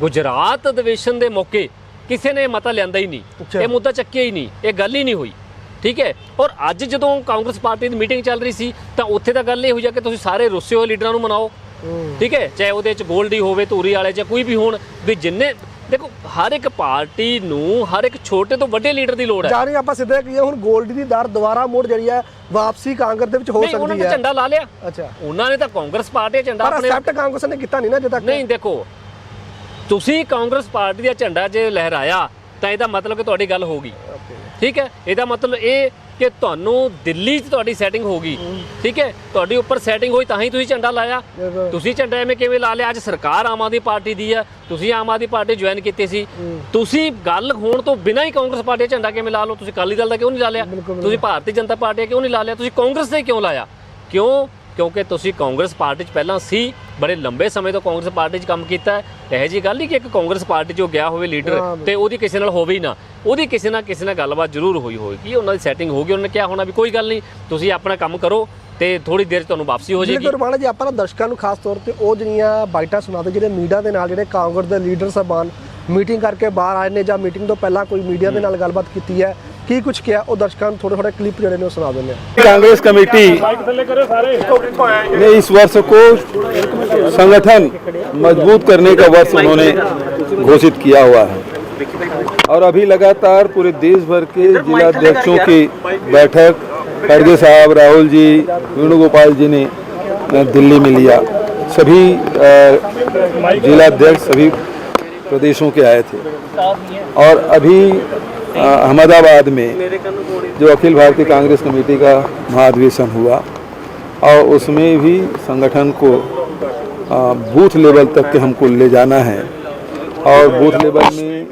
ਗੁਜਰਾਤ ਅਧਿਵੇਸ਼ਨ ਦੇ ਮੌਕੇ ਕਿਸੇ ਨੇ ਮਤਾ ਲਿਆਂਦਾ ਹੀ ਨਹੀਂ। ਇਹ ਮੁੱਦਾ ਚੱਕਿਆ ਹੀ ਨਹੀਂ ਇਹ ਗੱਲ ਹੀ ਨਹੀਂ ਹੋਈ। ਠੀਕ ਹੈ? ਔਰ ਅੱਜ ਜਦੋਂ ਕਾਂਗਰਸ ਪਾਰਟੀ ਦੀ ਮੀਟਿੰਗ ਚੱਲ ਰਹੀ ਸੀ ਤਾਂ ਉੱਥੇ ਤਾਂ ਗੱਲ ਇਹ ਹੋਈ ਆ ਕਿ ਤੁਸੀਂ ਸਾਰੇ ਰੁੱਸੇ ਹੋਏ ਲੀਡਰਾਂ ਨੂੰ ਮਨਾਓ। ਠੀਕ ਹੈ? ਚਾਹੇ ਉਹਦੇ ਚ ਗੋਲਡੀ ਹੋਵੇ ਧੂਰੀ ਵਾਲੇ ਜਾਂ ਕੋਈ ਵੀ ਹੋਣ ਵੀ ਜਿੰਨੇ ਦੇਖੋ ਹਰ ਇੱਕ ਪਾਰਟੀ ਨੂੰ ਹਰ ਇੱਕ ਛੋਟੇ ਤੋਂ ਵੱਡੇ ਲੀਡਰ ਦੀ ਲੋੜ ਹੈ। ਜਾਨੀ ਆਪਾਂ ਸਿੱਧਾ ਕਹੀਏ ਹੁਣ 골ਡੀ ਦੀ ਦਰ ਦੁਬਾਰਾ ਮੁੜ ਜਿਹੜੀ ਹੈ ਵਾਪਸੀ ਕਾਂਗਰਸ ਦੇ ਵਿੱਚ ਹੋ ਨਹੀਂ ਉਹਨਾਂ ਸਕਦੀ ਨੇ ਹੈ। ਝੰਡਾ ਲਾ ਲਿਆ। ਅੱਛਾ। ਉਹਨਾਂ ਨੇ ਤਾਂ ਕਾਂਗਰਸ ਪਾਰਟੀ ਦਾ ਝੰਡਾ ਪਰ ਆਪਣੇ ਅਸੈਪਟ ਕਾਂਗਰਸ ਨੇ ਕੀਤਾ ਨਹੀਂ ਨਾ ਅਜੇ ਤੱਕ। ਨਹੀਂ ਦੇਖੋ ਤੁਸੀਂ ਕਾਂਗਰਸ ਪਾਰਟੀ ਦਾ ਝੰਡਾ ਜੇ ਲਹਿਰਾਇਆ ਤਾਂ ਇਹਦਾ ਮਤਲਬ ਕਿ ਤੁਹਾਡੀ ਗੱਲ ਹੋ ਗਈ। ਠੀਕ ਹੈ? ਇਹਦਾ ਮਤਲਬ ਇਹ ਕਿ ਤੁਹਾਨੂੰ ਦਿੱਲੀ 'ਚ ਤੁਹਾਡੀ ਸੈਟਿੰਗ ਹੋ ਗਈ। ਠੀਕ ਹੈ? ਤੁਹਾਡੀ ਉੱਪਰ ਸੈਟਿੰਗ ਹੋਈ ਤਾਂ ਹੀ ਤੁਸੀਂ ਝੰਡਾ ਲਾਇਆ। ਤੁਸੀਂ ਝੰਡਾ ਐਵੇਂ ਕਿਵੇਂ ਲਾ ਲਿਆ? ਅੱਜ ਸਰਕਾਰ ਆਮ ਆਦਮੀ ਪਾਰਟੀ ਦੀ ਹੈ ਤੁਸੀਂ ਆਮ ਆਦਮੀ ਪਾਰਟੀ ਜੁਆਇਨ ਕੀਤੀ ਸੀ। ਤੁਸੀਂ ਗੱਲ ਹੋਣ ਤੋਂ ਬਿਨਾਂ ਹੀ ਕਾਂਗਰਸ ਪਾਰਟੀ ਦਾ ਝੰਡਾ ਕਿਵੇਂ ਲਾ ਲਓ? ਤੁਸੀਂ ਅਕਾਲੀ ਦਲ ਦਾ ਕਿਉਂ ਨਹੀਂ ਲਾ ਲਿਆ? ਤੁਸੀਂ ਭਾਰਤੀ ਜਨਤਾ ਪਾਰਟੀ ਦਾ ਕਿਉਂ ਨਹੀਂ ਲਾ ਲਿਆ? ਤੁਸੀਂ ਕਾਂਗਰਸ ਦਾ ਕਿਉਂ ਲਾਇਆ? ਕਿਉਂ ਕਿਉਂਕਿ ਤੁਸੀਂ ਕਾਂਗਰਸ ਪਾਰਟੀ 'ਚ ਪਹਿਲਾਂ ਸੀ ਬੜੇ ਲੰਬੇ ਸਮੇਂ ਤੋਂ ਕਾਂਗਰਸ ਪਾਰਟੀ 'ਚ ਕੰਮ ਕੀਤਾ ਹੈ। ਇਹੋ ਜੀ ਗੱਲ ਨਹੀਂ ਕਿ ਇੱਕ ਕਾਂਗਰਸ ਪਾਰਟੀ 'ਚੋਂ ਗਿਆ ਹੋਵੇ ਲੀਡਰ ਹਾਂ, ਤੇ ਉਹਦੀ ਕਿਸੇ ਨਾਲ ਹੋਵੇ ਹੀ ਨਾ। ਉਹਦੀ ਕਿਸੇ ਨਾਲ ਕਿਸੇ ਨਾਲ ਗੱਲਬਾਤ ਜ਼ਰੂਰ ਹੋਈ ਹੋਏਗੀ ਉਹਨਾਂ ਦੀ ਸੈਟਿੰਗ ਹੋਗੀ ਉਹਨਾਂ ਨੇ ਕਿਹਾ ਹੋਣਾ ਵੀ ਕੋਈ ਗੱਲ ਨਹੀਂ ਤੁਸੀਂ ਆਪਣਾ ਕੰਮ ਕਰੋ ਤੇ ਥੋੜੀ ਦੇਰ ਤੁਹਾਨੂੰ ਵਾਪਸੀ ਹੋ ਜਾਏਗੀ। ਰਮਾਣਾ ਜੀ ਆਪਾਂ ਨਾ ਦਰਸ਼ਕਾਂ ਨੂੰ ਖਾਸ ਤੌਰ ਤੇ ਉਹ ਜਿਹੜੀਆਂ ਬਾਈਟਾਂ ਸੁਣਾਦੇ ਜਿਹੜੇ ਮੀਡੀਆ ਦੇ ਨਾਲ ਜਿਹੜੇ ਕਾਂਗਰਸ ਦੇ ਲੀਡਰ ਸਾਹਿਬਾਨ ਮੀਟਿੰਗ ਕਰਕੇ ਬਾਹਰ ਆਏ ਨੇ ਜਾਂ ਮੀਟਿੰਗ ਤੋਂ ਪਹਿਲਾਂ ਕੋਈ ਮੀਡੀਆ ਦੇ ਨਾਲ ਗੱਲਬਾਤ ਕੀਤੀ ਹੈ ਕੀ ਕੁਝ ਕਿਹਾ ਉਹ ਦਰਸ਼ਕਾਂ ਨੂੰ ਥੋੜੇ ਥੋੜੇ ਕਲਿੱਪ ਜਿਹੜੇ ਨੇ ਉਹ ਸੁਣਾ ਦਿੰਦੇ ਆ कांग्रेस कमेटी ने इस वर्ष को संगठन मजबूत करने का वर्ष उन्होंने घोषित किया हुआ है और अभी लगातार पूरे देश भर के जिला अध्यक्षों की बैठक खड़गे साहब राहुल जी वेणुगोपाल जी ने अ, दिल्ली में लिया सभी अ, जिला अध्यक्ष सभी प्रदेशों के आए थे और अभी अ, अहमदाबाद में जो अखिल भारतीय कांग्रेस कमेटी का महाधिवेशन हुआ, और उसमें भी संगठन को बूथ लेवल तक के हमको ले जाना है। और बूथ लेवल में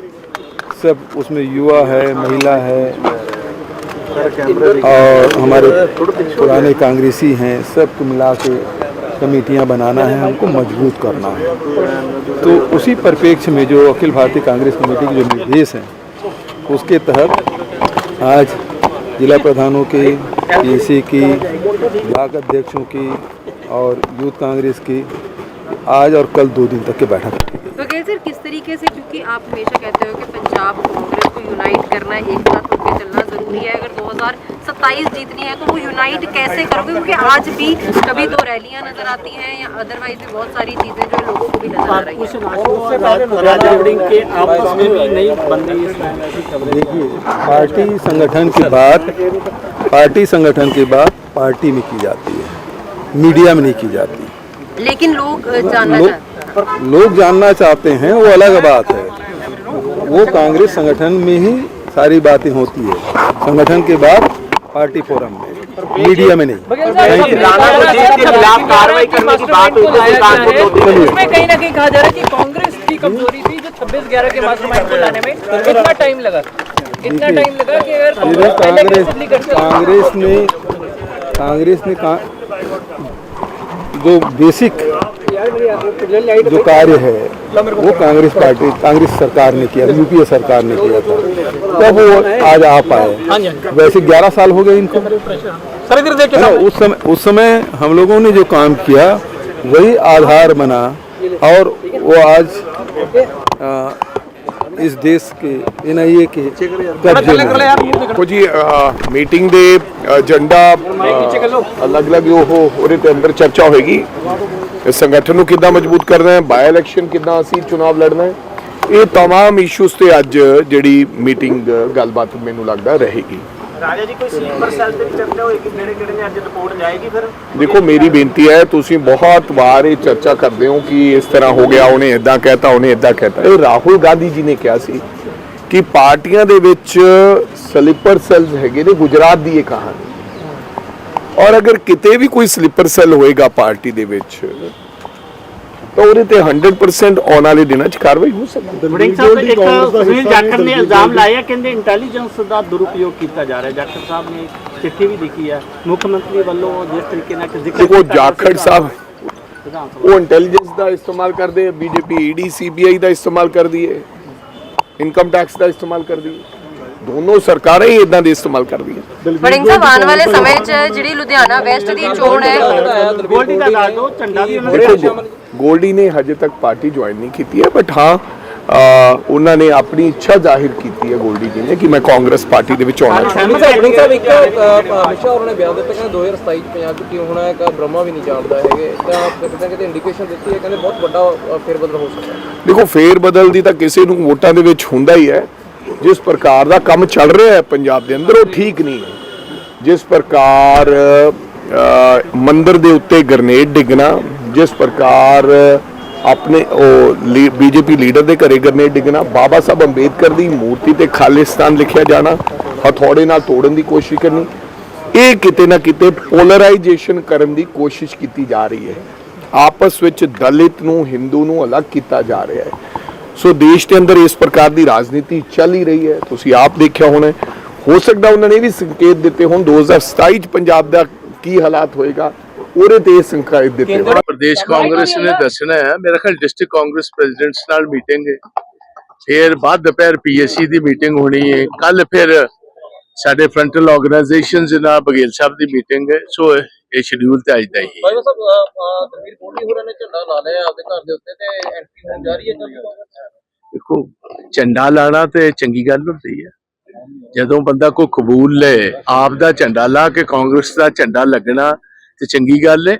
सब उसमें युवा है, महिला है, और हमारे पुराने कांग्रेसी हैं, सबको मिला के कमेटियाँ बनाना है, हमको मज़बूत करना है। तो उसी परिप्रेक्ष्य में जो अखिल भारतीय कांग्रेस कमेटी के जो निर्देश हैं उसके तहत आज जिला प्रधानों की, पीसी की, ब्लाक अध्यक्षों की और यूथ कांग्रेस की आज और कल दो दिन तक की बैठक तो सर, किस तरीके से, क्योंकि आप हमेशा कहते हो कि पंजाब कांग्रेस को यूनाइट करना एक साथ होकर चलना ज़रूरी है। अगर 2027 जीतनी है तो वो यूनाइट कैसे करोगे? क्योंकि आज भी कभी तो रैलियाँ नज़र आती हैं या अदरवाइज़ भी बहुत सारी चीज़ें जो लोगों को भी नज़र आ रही हैं। देखिए पार्टी संगठन की बात पार्टी संगठन की बात पार्टी में की जाती है मीडिया में नहीं की जाती। लेकिन लोग जानना लोग चाहते हैं। लोग जानना चाहते हैं वो अलग बात है। वो कांग्रेस संगठन में ही सारी बातें होती है। संगठन के बाद पार्टी फोरम में मीडिया में नहीं। अच्छा, अच्छा, तो कहीं ना कहीं कहा जा रहा है कि कांग्रेस की कमज़ोरी थी जो छब्बीस ग्यारह के मास्टरमाइंड को लाने में इतना टाइम लगा। इतना टाइम लगा कि अगर कांग्रेस कांग्रेस ने कांग्रेस ने जो बेसिक जो कार्य है वो कांग्रेस पार्टी कांग्रेस सरकार ने किया यूपीए सरकार ने किया था। तब वो आज आ पाए। वैसे 11 साल हो गए इनको। है उस समय उस समय हम लोगों ने जो काम किया वही आधार बना और वो आज आ, इस देश के एनआईए के कब्जे में है। ਦੇਖੋ ਜੀ ਅ, ਮੀਟਿੰਗ ਦੇ ਏਜੰਡਾ ਅਲੱਗ-ਅਲੱਗ ਉਹ ਉਹਦੇ ਤੇ ਅੰਦਰ ਚਰਚਾ ਹੋਏਗੀ ਇਸ ਸੰਗਠਨ ਨੂੰ ਕਿੱਦਾਂ ਮਜ਼ਬੂਤ ਕਰਨਾ ਹੈ ਬਾਈ ਇਲੈਕਸ਼ਨ ਕਿੱਦਾਂ ਅਸੀਂ ਚੁਣਾਵ ਲੜਨਾ ਹੈ ਇਹ तमाम ਇਸ਼ੂਜ਼ ਤੇ ਅੱਜ ਜਿਹੜੀ ਮੀਟਿੰਗ ਗੱਲਬਾਤ ਮੈਨੂੰ ਲੱਗਦਾ ਰਹੇਗੀ ਰਾਜਾ ਜੀ ਕੋਈ ਸਲੀਪਰ ਸੈੱਲ ਤੇ ਵੀ ਚਰਚਾ ਹੋਏਗੀ ਕਿਹੜੇ ਕਿਹੜੇ ਨੇ ਅੱਜ ਰਿਪੋਰਟ ਜਾਏਗੀ ਫਿਰ? ਦੇਖੋ ਮੇਰੀ ਬੇਨਤੀ ਹੈ ਤੁਸੀਂ ਬਹੁਤ ਵਾਰ ਇਹ ਚਰਚਾ ਕਰਦੇ ਹੋ ਕਿ ਇਸ ਤਰ੍ਹਾਂ ਹੋ ਗਿਆ ਉਹਨੇ ਇਦਾਂ ਕਹਿਤਾ ਉਹਨੇ ਇਦਾਂ ਕਹਿਤਾ। ਇਹ ਰਾਹੁਲ ਗਾਂਧੀ ਜੀ ਨੇ ਕਿਹਾ ਸੀ ਕਿ ਪਾਰਟੀਆਂ ਦੇ ਵਿੱਚ ਸਲੀਪਰ ਸੈੱਲਸ ਹੈਗੇ ਨੇ ਗੁਜਰਾਤ ਦੀ ਇਹ ਕਹਾਣੀ। ਔਰ ਅਗਰ ਕਿਤੇ ਵੀ ਕੋਈ ਸਲੀਪਰ ਸੈੱਲ ਹੋਏਗਾ ਪਾਰਟੀ ਦੇ ਵਿੱਚ ਤਾਂ ਉਹਦੇ ਤੇ 100% ਆਉਣ ਵਾਲੇ ਦਿਨਾਂ 'ਚ ਕਾਰਵਾਈ ਹੋ ਸਕਦੀ ਹੈ। ਵੜਿੰਗ ਸਾਹਿਬ ਇੱਕ ਸੁਨੀਲ ਜਾਖੜ ਨੇ ਇਲਜ਼ਾਮ ਲਾਇਆ ਕਹਿੰਦੇ ਇੰਟੈਲੀਜੈਂਸ ਦਾ ਦੁਰਉਪਯੋਗ ਕੀਤਾ ਜਾ ਰਿਹਾ। ਜਾਖੜ ਸਾਹਿਬ ਨੇ ਚਿੱਠੀ ਵੀ ਲਿਖੀ ਹੈ। ਮੁੱਖ ਮੰਤਰੀ ਵੱਲੋਂ ਜਿਸ ਤਰੀਕੇ ਨਾਲ ਜ਼ਿਕਰ ਦੇਖੋ ਕੀਤਾ ਗਿਆ ਜਾਖੜ ਸੀ ਸਾਹਿਬ ਵਿਧਾਨ ਸਭਾ ਉਹ ਇੰਟੈਲੀਜੈਂਸ ਦਾ ਇਸਤੇਮਾਲ ਕਰਦੇ ਆ ਬੀਜੇਪੀ ਈਡੀ ਸੀਬੀਆਈ ਦਾ ਇਸਤੇਮਾਲ ਕਰਦੀ ਹੈ। ਇਨਕਮ ਟੈਕਸ ਦਾ ਇਸਤੇਮਾਲ ਕਰਦੀ ਹੈ। ਦੋਨੋਂ ਸਰਕਾਰਾਂ ਹੀ ਇਦਾਂ ਦੇ ਇਸਤੇਮਾਲ ਕਰਦੀਆਂ। ਵੜਿੰਗ ਸਾਹਿਬ ਆਉਣ ਵਾਲੇ ਸਮੇਂ 'ਚ ਜਿਹੜੀ ਲੁਧਿਆਣਾ ਵੈਸਟ ਦੀ ਚੋਣ ਹੈ ਗੋਲਡੀ ਦਾ ਦੱਸ ਦਿਓ ਝੰਡਾ ਵੀ ਉਹਨਾਂ ਗੋ- ਗੋਲਡੀ ਨੇ ਹਜੇ ਤੱਕ ਪਾਰਟੀ ਜੁਆਇਨ ਨਹੀਂ ਕੀਤੀ ਹੈ ਬਟ ਹਾਂ ਉਹਨਾਂ ਨੇ ਆਪਣੀ ਇੱਛਾ ਜ਼ਾਹਿਰ ਕੀਤੀ ਹੈ ਗੋਲਡੀ ਜੀ ਨੇ ਕਿ ਮੈਂ ਕਾਂਗਰਸ ਪਾਰਟੀ ਦੇ ਵਿੱਚ ਆਉਣਾ ਚਾਹੁੰਦਾ ਸਾਹਿਬ ਸਾਹਿਬ ਇੱਕ ਸ਼ਾਹ ਹੋਰਾਂ ਨੇ ਬਿਆਨ ਦਿੱਤਾ ਕਿ 2027 ਚ ਪੰਜਾਬ ਚ ਕੀ ਹੋਣਾ ਹੈ ਕਿ ਬ੍ਰਹਮਾ ਵੀ ਨਹੀਂ ਜਾਣਦਾ ਹੈਗੇ। ਤਾਂ ਕਿਤੇ ਨਾ ਕਿਤੇ ਇੰਡੀਕੇਸ਼ਨ ਦਿੱਤੀ ਹੈ ਕਹਿੰਦੇ ਬਹੁਤ ਵੱਡਾ ਅ, ਫੇਰਬਦਲ ਹੋ ਸਕਦਾ ਹੈ। ਦੇਖੋ ਫੇਰ ਬਦਲ ਦੀ ਤਾਂ ਕਿਸੇ ਨੂੰ ਵੋਟਾਂ ਦੇ ਵਿੱਚ ਹੁੰਦਾ ਹੀ ਹੈ। ਜਿਸ ਪ੍ਰਕਾਰ ਦਾ ਕੰਮ ਚੱਲ ਰਿਹਾ ਹੈ ਪੰਜਾਬ ਦੇ ਅੰਦਰ, ਉਹ ਠੀਕ ਨਹੀਂ ਹੈ। ਜਿਸ ਪ੍ਰਕਾਰ ਮੰਦਰ ਦੇ ਉੱਤੇ ਗ੍ਰਨੇਡ ਡਿੱਗਣਾ, ਜਿਸ ਪ੍ਰਕਾਰ ਆਪਣੇ ਉਹ ਬੀਜੇਪੀ ਲੀਡਰ ਦੇ ਘਰੇ ਗ੍ਰਨੇਡ ਡਿੱਗਣਾ, ਬਾਬਾ ਸਾਹਿਬ ਅੰਬੇਦਕਰ ਦੀ ਮੂਰਤੀ ਤੇ ਖਾਲਿਸਤਾਨ ਲਿਖਿਆ ਜਾਣਾ, ਹਥੌੜੇ ਨਾਲ ਤੋੜਨ ਦੀ ਕੋਸ਼ਿਸ਼ ਕਰਨੀ, ਇਹ ਕਿਤੇ ਨਾ ਕਿਤੇ ਪੋਲਰਾਈਜੇਸ਼ਨ ਕਰਨ ਦੀ ਕੋਸ਼ਿਸ਼ ਕੀਤੀ ਜਾ ਰਹੀ ਹੈ। ਆਪਸ ਵਿੱਚ ਦਲਿਤ ਨੂੰ, ਹਿੰਦੂ ਨੂੰ ਅਲੱਗ ਕੀਤਾ ਜਾ ਰਿਹਾ ਹੈ। ਸੋ ਦੇਸ਼ ਦੇ ਅੰਦਰ ਇਸ ਪ੍ਰਕਾਰ ਦੀ ਰਾਜਨੀਤੀ ਚੱਲ ਹੀ ਰਹੀ ਹੈ। ਤੁਸੀਂ ਆਪ ਦੇਖਿਆ ਹੋਣਾ ਹੈ। ਸਕਦਾ ਉਹਨਾਂ ਨੇ ਵੀ ਸੰਕੇਤ ਦਿੱਤੇ ਹੋਣ 2027 ਚ ਪੰਜਾਬ ਦਾ ਕੀ ਹਾਲਾਤ ਹੋਏਗਾ ਉਹਦੇ ਤੇ ਸੰਕੇਤ ਦਿੱਤੇ ਹੋਣ। ਪ੍ਰਦੇਸ਼ ਕਾਂਗਰਸ ਨੇ ਦੱਸਣਾ ਹੈ ਮੇਰਾ ਖਿਆਲ ਡਿਸਟ੍ਰਿਕਟ ਕਾਂਗਰਸ ਪ੍ਰੈਜ਼ੀਡੈਂਟਸ ਨਾਲ ਮੀਟਿੰਗ ਹੈ। ਫਿਰ ਬਾਅਦ ਦੁਪਹਿਰ ਪੀਐਸਸੀ ਦੀ ਮੀਟਿੰਗ ਹੋਣੀ ਹੈ। ਕੱਲ ਫਿਰ ਸਾਡੇ ਫਰੰਟਲ ਆਰਗੇਨਾਈਜੇਸ਼ਨਸ ਨਾਲ ਬਗੇਲ ਸਾਹਿਬ ਦੀ ਮੀਟਿੰਗ ਹੈ ਸੋ ਇਹ ਸ਼ਡਿਊਲ ਤੇ ਅੱਜ ਦਾ ਹੀ ਹੈ। ਬਾਬਾ ਸਾਹਿਬ ਦਰਮੀਰ ਕੋਹਲੀ ਹੋਰਾਂ ਨੇ ਝੰਡਾ ਲਾ ਲਿਆ ਆਪਦੇ ਘਰ ਦੇ ਉੱਤੇ ਤੇ ਐਂਟਰੀ ਹੋਣ ਜਾ ਰਹੀ ਹੈ ਕਾਂਗਰਸ ਦੇਖੋ ਝੰਡਾ ਲਾਣਾ ਤੇ ਚੰਗੀ ਗੱਲ ਹੁੰਦੀ ਹੈ। ਜਦੋਂ ਬੰਦਾ ਕੋਈ ਕਬੂਲ ਲੈ ਆਪ ਦਾ ਝੰਡਾ ਲਾ ਕੇ ਕਾਂਗਰਸ ਦਾ ਝੰਡਾ ਲੱਗਣਾ ਤੇ ਚੰਗੀ ਗੱਲ ਹੈ।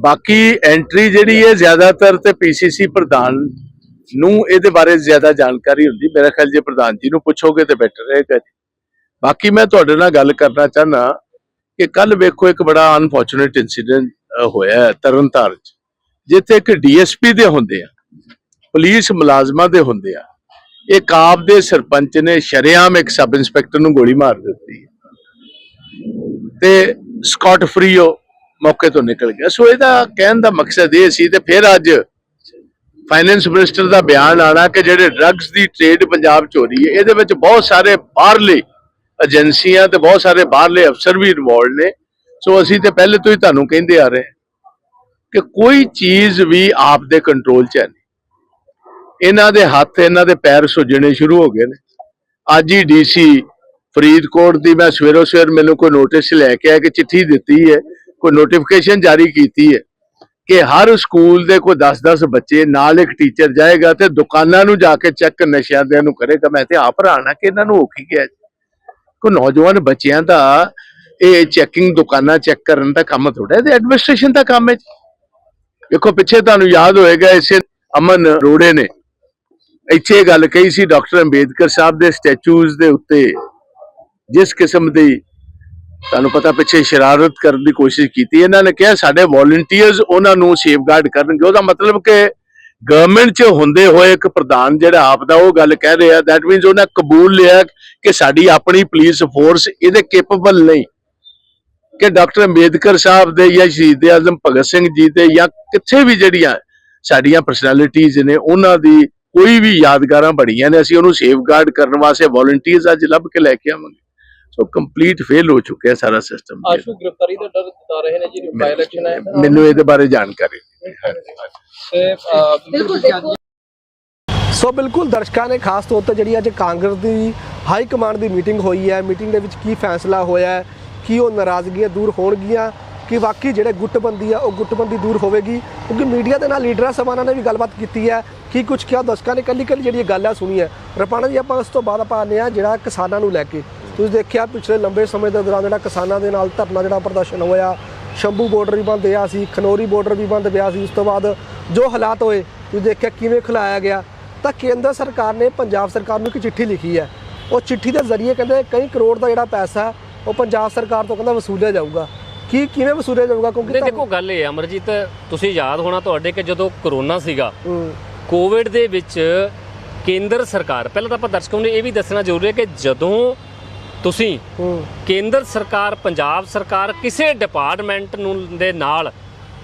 ਬਾਕੀ ਐਂਟਰੀ ਜਿਹੜੀ ਹੈ ਜ਼ਿਆਦਾਤਰ ਤੇ ਪੀਸੀਸੀ ਪ੍ਰਧਾਨ ਨੂੰ ਇਹਦੇ ਬਾਰੇ ਜ਼ਿਆਦਾ ਜਾਣਕਾਰੀ ਹੁੰਦੀ। ਮੇਰਾ ਖਿਆਲ ਜੇ ਪ੍ਰਧਾਨ ਜੀ ਨੂੰ ਪੁੱਛੋਗੇ ਤੇ ਬੈਟਰ ਰਹੇਗਾ ਜੀ। ਬਾਕੀ ਮੈਂ ਤੁਹਾਡੇ ਨਾਲ ਗੱਲ ਕਰਨਾ ਚਾਹਨਾ ਕਿ ਕੱਲ ਵੇਖੋ ਇੱਕ ਬੜਾ ਅਨਫੋਰਚੂਨੇਟ ਇਨਸੀਡੈਂਟ ਹੋਇਆ ਤਰਨਤਾਰਨ ਚ, ਜਿੱਥੇ ਇੱਕ ਡੀਐਸਪੀ ਦੇ ਹੁੰਦੇ ਆ, ਪੁਲਿਸ ਮੁਲਾਜ਼ਮਾਂ ਦੇ ਹੁੰਦੇ ਆ। ਇੱਕ ਆਪ ਦੇ ਸਰਪੰਚ ਨੇ ਸ਼ਰੇਆਮ ਇੱਕ ਸਬ ਇੰਸਪੈਕਟਰ ਨੂੰ ਗੋਲੀ ਮਾਰ ਦਿੱਤੀ। ਤੇ ਸਕਾਟ ਫਰੀ ਮੌਕੇ ਤੋਂ ਨਿਕਲ ਗਿਆ। ਸੋ ਇਹਦਾ ਕਹਿਣ ਦਾ ਮਕਸਦ ਇਹ ਸੀ ਤੇ ਫਿਰ ਅੱਜ ਫਾਈਨੈਂਸ ਮਿਨਿਸਟਰ ਦਾ ਬਿਆਨ ਆਣਾ ਕਿ ਜਿਹੜੇ ਡਰੱਗਸ ਦੀ ਟ੍ਰੇਡ ਪੰਜਾਬ ਚ ਹੋ ਰਹੀ ਹੈ, ਇਹਦੇ ਵਿੱਚ ਬਹੁਤ ਸਾਰੇ ਬਾਹਰਲੇ ਏਜੰਸੀਆਂ ਤੇ ਬਹੁਤ ਸਾਰੇ ਬਾਹਰਲੇ ਅਫਸਰ ਵੀ ਇਨਵੋਲਡ ਨੇ। ਸੋ ਅਸੀਂ ਤੇ ਪਹਿਲੇ ਤੋਂ ਹੀ ਤੁਹਾਨੂੰ ਕਹਿੰਦੇ ਆ ਰਹੇ ਕਿ ਕੋਈ ਚੀਜ਼ ਵੀ ਆਪ ਦੇ ਕੰਟਰੋਲ 'ਚ ਨਹੀਂ। ਇਹਨਾਂ ਦੇ ਹੱਥ, ਇਹਨਾਂ ਦੇ ਪੈਰ ਸੁੱਜਣੇ ਸ਼ੁਰੂ ਹੋ ਗਏ ਨੇ। ਅੱਜ ਹੀ ਡੀਸੀ ਫਰੀਦਕੋਟ ਦੀ ਮੈਂ ਸਵੇਰੋ ਸਵੇਰ ਮੈਨੂੰ ਕੋਈ ਨੋਟਿਸ ਲੈ ਕੇ ਆਇਆ ਕਿ ਚਿੱਠੀ ਦਿੱਤੀ ਹੈ, ਕੋਈ ਨੋਟੀਫਿਕੇਸ਼ਨ ਜਾਰੀ ਕੀਤੀ ਹੈ ਕਿ ਹਰ ਸਕੂਲ ਦੇ ਕੋਈ 10-10 ਬੱਚੇ ਨਾਲ ਇੱਕ ਟੀਚਰ ਜਾਏਗਾ ਤੇ ਦੁਕਾਨਾਂ ਨੂੰ ਜਾ ਕੇ ਚੈੱਕ ਨਸ਼ਿਆਂ ਦੇ ਨੂੰ ਕਰੇਗਾ। ਮੈਂ ਤੇ ਆਪ ਹੈਰਾਨ ਕਿ ਇਹਨਾਂ ਨੂੰ ਹੋ ਕੀ ਗਿਆ ਕੋ ਨੌਜਵਾਨ ਬੱਚਿਆਂ ਦਾ ਇਹ ਚੈਕਿੰਗ ਦੁਕਾਨਾਂ ਚੈੱਕ ਕਰਨ ਦਾ ਕੰਮ ਥੋੜਾ ਇਹ ਐਡਮਿਨਿਸਟ੍ਰੇਸ਼ਨ ਦਾ ਕੰਮ ਹੈ ਦੇਖੋ, ਪਿੱਛੇ ਤੁਹਾਨੂੰ ਯਾਦ ਹੋਏਗਾ, ਇਸੇ ਅਮਨ ਰੋੜੇ ਨੇ ਇੱਥੇ ਇਹ ਗੱਲ ਕਹੀ ਸੀ, ਡਾਕਟਰ ਅੰਬੇਦਕਰ ਸਾਹਿਬ ਦੇ ਸਟੈਚੂਜ਼ ਦੇ ਉੱਤੇ, ਜਿਸ ਕਿਸਮ ਦੀ ਤੁਹਾਨੂੰ ਪਤਾ ਪਿੱਛੇ ਸ਼ਰਾਰਤ ਕਰਨ ਦੀ ਕੋਸ਼ਿਸ਼ ਕੀਤੀ, ਇਹਨਾਂ ਨੇ ਕਿਹਾ ਸਾਡੇ ਵੋਲੰਟੀਅਰਸ ਉਹਨਾਂ ਨੂੰ ਸੇਫਗਾਰਡ ਕਰਨਗੇ। ਉਹਦਾ ਮਤਲਬ ਕਿ ਗਵਰਨਮੈਂਟ 'ਚ ਹੁੰਦੇ ਹੋਏ ਇੱਕ ਪ੍ਰਧਾਨ ਜਿਹੜਾ ਆਪ ਦਾ ਉਹ ਗੱਲ ਕਹਿ ਰਿਹਾ ਦੈਟ ਮੀਨਸ ਉਹਨੇ ਕਬੂਲ ਲਿਆ ਕਿ ਸਾਡੀ ਆਪਣੀ ਪੁਲਿਸ ਫੋਰਸ ਇਹਦੇ ਕੈਪੇਬਲ ਨਹੀਂ। ਕਿ ਡਾਕਟਰ ਅੰਬੇਦਕਰ ਸਾਹਿਬ ਦੇ ਜਾਂ ਸ਼ਹੀਦ ਆਜ਼ਮ ਭਗਤ ਸਿੰਘ ਜੀ ਦੇ ਜਾਂ ਕਿੱਥੇ ਵੀ ਜਿਹੜੀਆਂ ਸਾਡੀਆਂ ਪਰਸਨੈਲਿਟੀਜ਼ ਨੇ, ਉਹਨਾਂ ਦੀ ਕੋਈ ਵੀ ਯਾਦਗਾਰਾਂ ਬੜੀਆਂ ਨੇ, ਅਸੀਂ ਉਹਨੂੰ ਸੇਫਗਾਰਡ ਕਰਨ ਵਾਸਤੇ ਵੋਲੰਟੀਅਰਸ ਅੱਜ ਲੱਭ ਕੇ ਲੈ ਕੇ ਆਵਾਂਗੇ। ਸੋ ਕੰਪਲੀਟ ਫੇਲ ਹੋ ਚੁੱਕਿਆ ਸਾਰਾ ਸਿਸਟਮ ਆਸ਼ੂ ਗ੍ਰਿਫਤਾਰੀ ਦਾ ਡਰ ਜਤਾ ਰਹੇ ਨੇ ਜੀ? ਬਾਈ ਇਲੈਕਸ਼ਨ ਹੈ ਮੈਨੂੰ ਇਹਦੇ ਬਾਰੇ ਜਾਣਕਾਰੀ। ਤੇ ਸੋ ਬਿਲਕੁਲ ਦਰਸ਼ਕਾਂ ਨੇ ਖਾਸ ਤੌਰ ਤੇ ਜਿਹੜੀ ਅੱਜ ਕਾਂਗਰਸ ਦੀ ਹਾਈ ਕਮਾਂਡ ਦੀ ਮੀਟਿੰਗ ਹੋਈ ਹੈ ਮੀਟਿੰਗ ਦੇ ਵਿੱਚ ਕੀ ਫੈਸਲਾ ਹੋਇਆ ਹੈ ਕੀ ਉਹ ਨਾਰਾਜ਼ਗੀਆਂ ਦੂਰ ਹੋਣਗੀਆਂ ਕਿ ਵਾਕਈ ਜਿਹੜੇ ਗੁੱਟਬੰਦੀ ਆ ਉਹ ਗੁੱਟਬੰਦੀ ਦੂਰ ਹੋਵੇਗੀ ਕਿਉਂਕਿ ਮੀਡੀਆ ਦੇ ਨਾਲ ਲੀਡਰਾਂ ਸਭਾਨਾਂ ਨੇ ਵੀ ਗੱਲਬਾਤ ਕੀਤੀ ਹੈ ਕੀ ਕੁਝ ਕਿਹਾ ਦਰਸ਼ਕਾਂ ਨੇ ਕੱਲੀ ਕੱਲੀ ਜਿਹੜੀ ਗੱਲ ਹੈ ਸੁਣੀ ਹੈ। ਰਪਾਣਾ ਜੀ ਆਪਾਂ ਉਸ ਤੋਂ ਬਾਅਦ ਆਪਾਂ ਆਉਂਦੇ ਹਾਂ ਜਿਹੜਾ ਕਿਸਾਨਾਂ ਨੂੰ ਲੈ ਕੇ। ਤੁਸੀਂ ਦੇਖਿਆ ਪਿਛਲੇ ਲੰਬੇ ਸਮੇਂ ਦੇ ਦੌਰਾਨ ਜਿਹੜਾ ਕਿਸਾਨਾਂ ਦੇ ਨਾਲ ਧਰਨਾ ਜਿਹੜਾ ਪ੍ਰਦਰਸ਼ਨ ਹੋਇਆ ਸ਼ੰਭੂ ਬਾਰਡਰ ਵੀ ਬੰਦ ਹੋਇਆ ਸੀ ਖਨੌਰੀ ਬਾਰਡਰ ਵੀ ਬੰਦ ਪਿਆ ਸੀ ਉਸ ਤੋਂ ਬਾਅਦ ਜੋ ਹਾਲਾਤ ਹੋਏ ਤੁਸੀਂ ਦੇਖਿਆ ਕਿਵੇਂ ਖਿਲਾਇਆ ਗਿਆ। ਤਾਂ ਕੇਂਦਰ ਸਰਕਾਰ ਨੇ ਪੰਜਾਬ ਸਰਕਾਰ ਨੂੰ ਇੱਕ ਚਿੱਠੀ ਲਿਖੀ ਹੈ। ਉਹ ਚਿੱਠੀ ਦੇ ਜ਼ਰੀਏ ਕਹਿੰਦੇ ਕਈ ਕਰੋੜ ਦਾ ਜਿਹੜਾ ਪੈਸਾ ਉਹ ਪੰਜਾਬ ਸਰਕਾਰ ਤੋਂ ਕਹਿੰਦਾ ਵਸੂਲਿਆ ਜਾਊਗਾ। ਕੀ ਕਿਵੇਂ ਵਸੂਲਿਆ ਜਾਊਗਾ? ਕਿਉਂਕਿ ਦੇਖੋ ਗੱਲ ਇਹ ਹੈ ਅਮਰਜੀਤ ਤੁਸੀਂ ਯਾਦ ਹੋਣਾ ਤੁਹਾਡੇ ਕਿ ਜਦੋਂ ਕਰੋਨਾ ਸੀਗਾ ਕੋਵਿਡ ਦੇ ਵਿੱਚ ਕੇਂਦਰ ਸਰਕਾਰ ਪਹਿਲਾਂ ਤਾਂ ਆਪਾਂ ਦਰਸ਼ਕਾਂ ਨੂੰ ਇਹ ਵੀ ਦੱਸਣਾ ਜ਼ਰੂਰੀ ਹੈ ਕਿ ਜਦੋਂ ਤੁਸੀਂ ਕੇਂਦਰ ਸਰਕਾਰ ਪੰਜਾਬ ਸਰਕਾਰ ਕਿਸੇ ਡਿਪਾਰਟਮੈਂਟ ਨੂੰ ਦੇ ਨਾਲ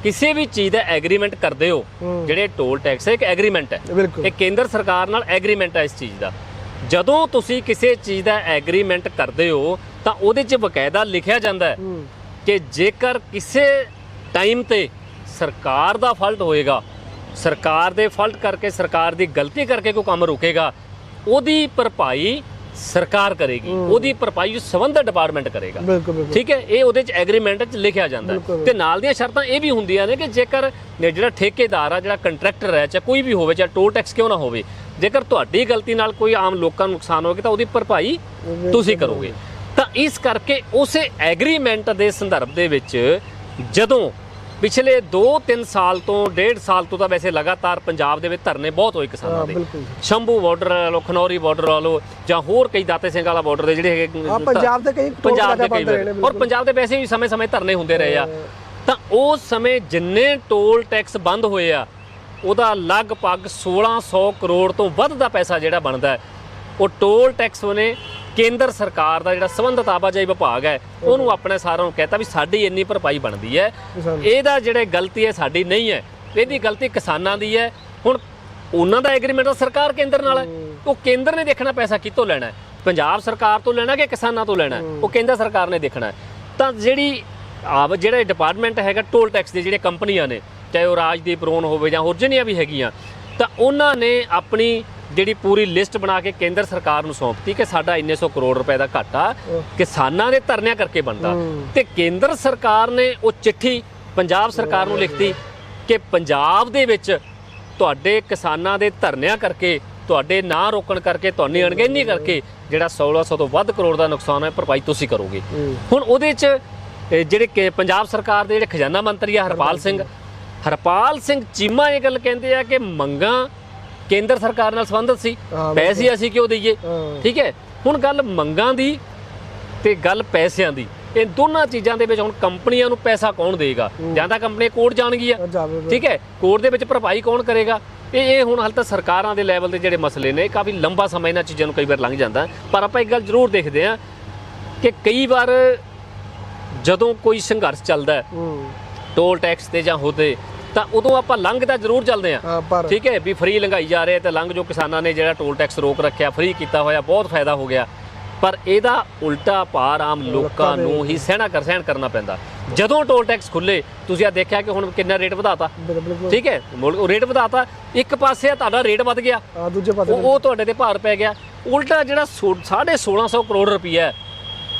ਕਿਸੇ ਵੀ ਚੀਜ਼ ਦਾ ਐਗਰੀਮੈਂਟ ਕਰਦੇ ਹੋ। ਜਿਹੜੇ ਟੋਲ ਟੈਕਸ ਹੈ ਇੱਕ ਐਗਰੀਮੈਂਟ ਹੈ। ਇਹ ਕੇਂਦਰ ਸਰਕਾਰ ਨਾਲ ਐਗਰੀਮੈਂਟ ਹੈ ਇਸ ਚੀਜ਼ ਦਾ। ਜਦੋਂ ਤੁਸੀਂ ਕਿਸੇ ਚੀਜ਼ ਦਾ ਐਗਰੀਮੈਂਟ ਕਰਦੇ ਹੋ ਤਾਂ ਉਹਦੇ 'ਚ ਬਕਾਇਦਾ ਲਿਖਿਆ ਜਾਂਦਾ ਹੈ ਹੂੰ। ਕਿ ਜੇਕਰ ਕਿਸੇ ਟਾਈਮ ਤੇ ਸਰਕਾਰ ਦਾ ਫਾਲਟ ਹੋਏਗਾ ਸਰਕਾਰ ਦੇ ਫਾਲਟ ਕਰਕੇ ਸਰਕਾਰ ਦੀ ਗਲਤੀ ਕਰਕੇ ਕੋਈ ਕੰਮ ਰੁਕੇਗਾ ਉਹਦੀ ਭਰਪਾਈ ਸਰਕਾਰ ਕਰੇਗੀ ਉਹਦੀ ਭਰਪਾਈ ਸੰਬੰਧਿਤ ਡਿਪਾਰਟਮੈਂਟ ਕਰੇਗਾ। ਠੀਕ ਹੈ? ਇਹ ਉਹਦੇ ਚ ਐਗਰੀਮੈਂਟ ਚ ਲਿਖਿਆ ਜਾਂਦਾ ਤੇ ਨਾਲ ਦੀਆਂ ਸ਼ਰਤਾਂ ਇਹ ਵੀ ਹੁੰਦੀਆਂ ਨੇ ਕਿ ਜੇਕਰ ਜਿਹੜਾ ਠੇਕੇਦਾਰ ਆ ਜਿਹੜਾ ਕੰਟਰੈਕਟਰ ਹੈ ਚਾਹੇ ਕੋਈ ਵੀ ਹੋਵੇ ਚਾਹੇ ਟੋਲ ਟੈਕਸ ਕਿਉਂ ਨਾ ਹੋਵੇ ਜੇਕਰ ਤੁਹਾਡੀ ਗਲਤੀ ਨਾਲ ਕੋਈ ਆਮ ਲੋਕਾਂ ਨੂੰ ਨੁਕਸਾਨ ਹੋ ਗਿਆ ਤਾਂ ਉਹਦੀ ਭਰਪਾਈ ਤੁਸੀਂ ਕਰੋਗੇ। ਤਾਂ ਇਸ ਕਰਕੇ ਉਸੇ ਐਗਰੀਮੈਂਟ ਦੇ ਸੰਦਰਭ ਦੇ ਵਿੱਚ ਜਦੋਂ ਪਿਛਲੇ 2-3 ਸਾਲ ਤੋਂ 1.5 ਸਾਲ ਤੋਂ ਤਾਂ ਵੈਸੇ ਲਗਾਤਾਰ ਪੰਜਾਬ ਦੇ ਵਿੱਚ ਧਰਨੇ ਬਹੁਤ ਹੋਏ ਕਿਸਾਨਾਂ ਦੇ। ਸ਼ੰਭੂ ਬਾਰਡਰ ਲੋ ਖਨੌਰੀ ਬਾਰਡਰ ਵਾਲੋ ਜਾਂ ਹੋਰ ਕਈ ਦਾਤੇ ਸਿੰਘ ਵਾਲਾ ਬਾਰਡਰ ਦੇ ਜਿਹੜੇ ਹੈਗੇ ਪੰਜਾਬ ਦੇ ਕਈ ਪੰਜਾਬ ਦੇ ਕਈ ਔਰ। ਪੰਜਾਬ ਦੇ ਵੈਸੇ ਵੀ ਸਮੇਂ-ਸਮੇਂ ਧਰਨੇ ਹੁੰਦੇ ਰਹੇ ਆ। ਤਾਂ ਉਸ ਸਮੇਂ ਜਿੰਨੇ ਟੋਲ ਟੈਕਸ ਬੰਦ ਹੋਏ ਆ ਉਹਦਾ ਲਗਭਗ 1600 ਕਰੋੜ ਤੋਂ ਵੱਧ ਦਾ ਪੈਸਾ ਜਿਹੜਾ ਬਣਦਾ ਉਹ ਟੋਲ ਟੈਕਸ ਉਹਨੇ ਕੇਂਦਰ ਸਰਕਾਰ ਦਾ ਜਿਹੜਾ ਸੰਬੰਧਿਤ ਆਵਾਜਾਈ ਵਿਭਾਗ ਹੈ ਉਹਨੂੰ ਆਪਣੇ ਸਾਰਿਆਂ ਨੂੰ ਕਹਿਤਾ ਵੀ ਸਾਡੀ ਇੰਨੀ ਭਰਪਾਈ ਬਣਦੀ ਹੈ। ਇਹਦਾ ਜਿਹੜੇ ਗਲਤੀ ਹੈ ਸਾਡੀ ਨਹੀਂ ਹੈ। ਇਹਦੀ ਗਲਤੀ ਕਿਸਾਨਾਂ ਦੀ ਹੈ। ਹੁਣ ਉਹਨਾਂ ਦਾ ਐਗਰੀਮੈਂਟ ਤਾਂ ਸਰਕਾਰ ਕੇਂਦਰ ਨਾਲ ਹੈ। ਉਹ ਕੇਂਦਰ ਨੇ ਦੇਖਣਾ ਪੈਸਾ ਕਿੱਥੋਂ ਲੈਣਾ ਹੈ? ਪੰਜਾਬ ਸਰਕਾਰ ਤੋਂ ਲੈਣਾ ਕਿ ਕਿਸਾਨਾਂ ਤੋਂ ਲੈਣਾ? ਉਹ ਕੇਂਦਰ ਸਰਕਾਰ ਨੇ ਦੇਖਣਾ। ਤਾਂ ਜਿਹੜੀ ਆਵ ਜਿਹੜਾ ਡਿਪਾਰਟਮੈਂਟ ਹੈਗਾ ਟੋਲ ਟੈਕਸ ਦੇ ਜਿਹੜੇ ਕੰਪਨੀਆਂ ਨੇ ਚਾਹੇ ਉਹ ਰਾਜਦੀਪ ਰੋਨ ਹੋਵੇ ਜਾਂ ਹੋਰ ਜਿੰਨੀਆਂ ਵੀ ਹੈਗੀਆਂ ਤਾਂ ਉਹਨਾਂ ਨੇ ਆਪਣੀ ਜਿਹੜੀ ਪੂਰੀ ਲਿਸਟ ਬਣਾ ਕੇ ਕੇਂਦਰ ਸਰਕਾਰ ਨੂੰ ਸੌਂਪਤੀ ਕਿ ਸਾਡਾ ਇੰਨੇ ਸੌ ਕਰੋੜ ਰੁਪਏ ਦਾ ਘਾਟਾ ਕਿਸਾਨਾਂ ਦੇ ਧਰਨਿਆਂ ਕਰਕੇ ਬਣਦਾ। ਤੇ ਕੇਂਦਰ ਸਰਕਾਰ ਨੇ ਉਹ ਚਿੱਠੀ ਪੰਜਾਬ ਸਰਕਾਰ ਨੂੰ ਲਿਖਤੀ ਕਿ ਪੰਜਾਬ ਦੇ ਵਿੱਚ ਤੁਹਾਡੇ ਕਿਸਾਨਾਂ ਦੇ ਧਰਨਿਆਂ ਕਰਕੇ ਤੁਹਾਡੇ ਨਾ ਰੋਕਣ ਕਰਕੇ ਤੁਹਾਡੀ ਅਣਗਹਿਲੀ ਕਰਕੇ ਜਿਹੜਾ 1600 ਤੋਂ ਵੱਧ ਕਰੋੜ ਦਾ ਨੁਕਸਾਨ ਹੈ ਭਰਪਾਈ ਤੁਸੀਂ ਕਰੋਗੇ। ਹੁਣ ਉਹਦੇ 'ਚ ਜਿਹੜੇ ਪੰਜਾਬ ਸਰਕਾਰ ਦੇ ਜਿਹੜੇ ਖਜ਼ਾਨਾ ਮੰਤਰੀ ਆ ਹਰਪਾਲ ਸਿੰਘ ਹਰਪਾਲ ਸਿੰਘ ਚੀਮਾ ਇਹ ਗੱਲ ਕਹਿੰਦੇ ਆ ਕਿ ਮੰਗਾਂ ਕੇਂਦਰ ਸਰਕਾਰ ਨਾਲ ਸੰਬੰਧਿਤ ਸੀ। ਪੈਸੇ ਅਸੀਂ ਕਿਉਂ ਦਈਏ। ਠੀਕ ਹੈ? ਹੁਣ ਗੱਲ ਮੰਗਾਂ ਦੀ ਤੇ ਗੱਲ ਪੈਸਿਆਂ ਦੀ। ਇਹ ਦੋਨਾਂ ਚੀਜ਼ਾਂ ਦੇ ਵਿੱਚ ਹੁਣ ਕੰਪਨੀਆਂ ਨੂੰ ਪੈਸਾ ਕੌਣ ਦੇਗਾ? ਜਾਂ ਤਾਂ ਕੰਪਨੀ ਕੋਰਟ ਜਾਣਗੀਆਂ ਠੀਕ ਹੈ? ਕੋਰਟ ਦੇ ਵਿੱਚ ਭਰਪਾਈ ਕੌਣ ਕਰੇਗਾ? ਇਹ ਇਹ ਹੁਣ ਹਾਲ ਤਾਂ ਸਰਕਾਰਾਂ ਦੇ ਲੈਵਲ ਦੇ ਜਿਹੜੇ ਮਸਲੇ ਨੇ ਕਾਫੀ ਲੰਬਾ ਸਮਾਂ ਇਹਨਾਂ ਚੀਜ਼ਾਂ ਨੂੰ ਕਈ ਵਾਰ ਲੰਘ ਜਾਂਦਾ। ਪਰ ਆਪਾਂ ਇੱਕ ਗੱਲ ਜ਼ਰੂਰ ਦੇਖਦੇ ਹਾਂ ਕਿ ਕਈ ਵਾਰ ਜਦੋਂ ਕੋਈ ਸੰਘਰਸ਼ ਚੱਲਦਾ ਹੂੰ ਟੋਲ ਟੈਕਸ ਤੇ ਜਾਂ ਹੋਤੇ ਤਾਂ ਉਦੋਂ ਆਪਾਂ ਲੰਘ ਤਾਂ ਜ਼ਰੂਰ ਚੱਲਦੇ ਪਰ- ਠੀਕ ਹੈ ਵੀ ਫ੍ਰੀ ਲੰਘਾਈ ਜਾ ਰਹੇ ਤੇ ਲੰਘ ਜੋ ਕਿਸਾਨਾਂ ਨੇ ਜਿਹੜਾ ਟੋਲ ਟੈਕਸ ਰੋਕ ਰੱਖਿਆ ਫ੍ਰੀ ਕੀਤਾ ਹੋਇਆ ਬਹੁਤ ਫਾਇਦਾ ਹੋ ਗਿਆ। ਪਰ ਇਹਦਾ ਉਲਟਾ ਭਾਰ ਆਮ ਲੋਕਾਂ ਨੂੰ ਹੀ ਸਹਿਣਾ ਕਰ ਸਹਿਣ ਕਰਨਾ ਪੈਂਦਾ। ਜਦੋਂ ਟੋਲ ਟੈਕਸ ਖੁੱਲੇ ਤੁਸੀਂ ਆ ਦੇਖਿਆ ਕਿ ਹੁਣ ਕਿੰਨਾ ਰੇਟ ਵਧਾਤਾ? ਠੀਕ ਹੈ ਰੇਟ ਵਧਾਤਾ ਇੱਕ ਪਾਸੇ ਤੁਹਾਡਾ ਰੇਟ ਵੱਧ ਗਿਆ। ਆ ਦੂਜੇ ਪਾਸੇ ਉਹ ਉਹ ਤੁਹਾਡੇ ਤੇ ਭਾਰ ਪੈ ਗਿਆ। ਉਲਟਾ ਜਿਹੜਾ 1650 ਕਰੋੜ ਰੁਪਈਆ ਹੈ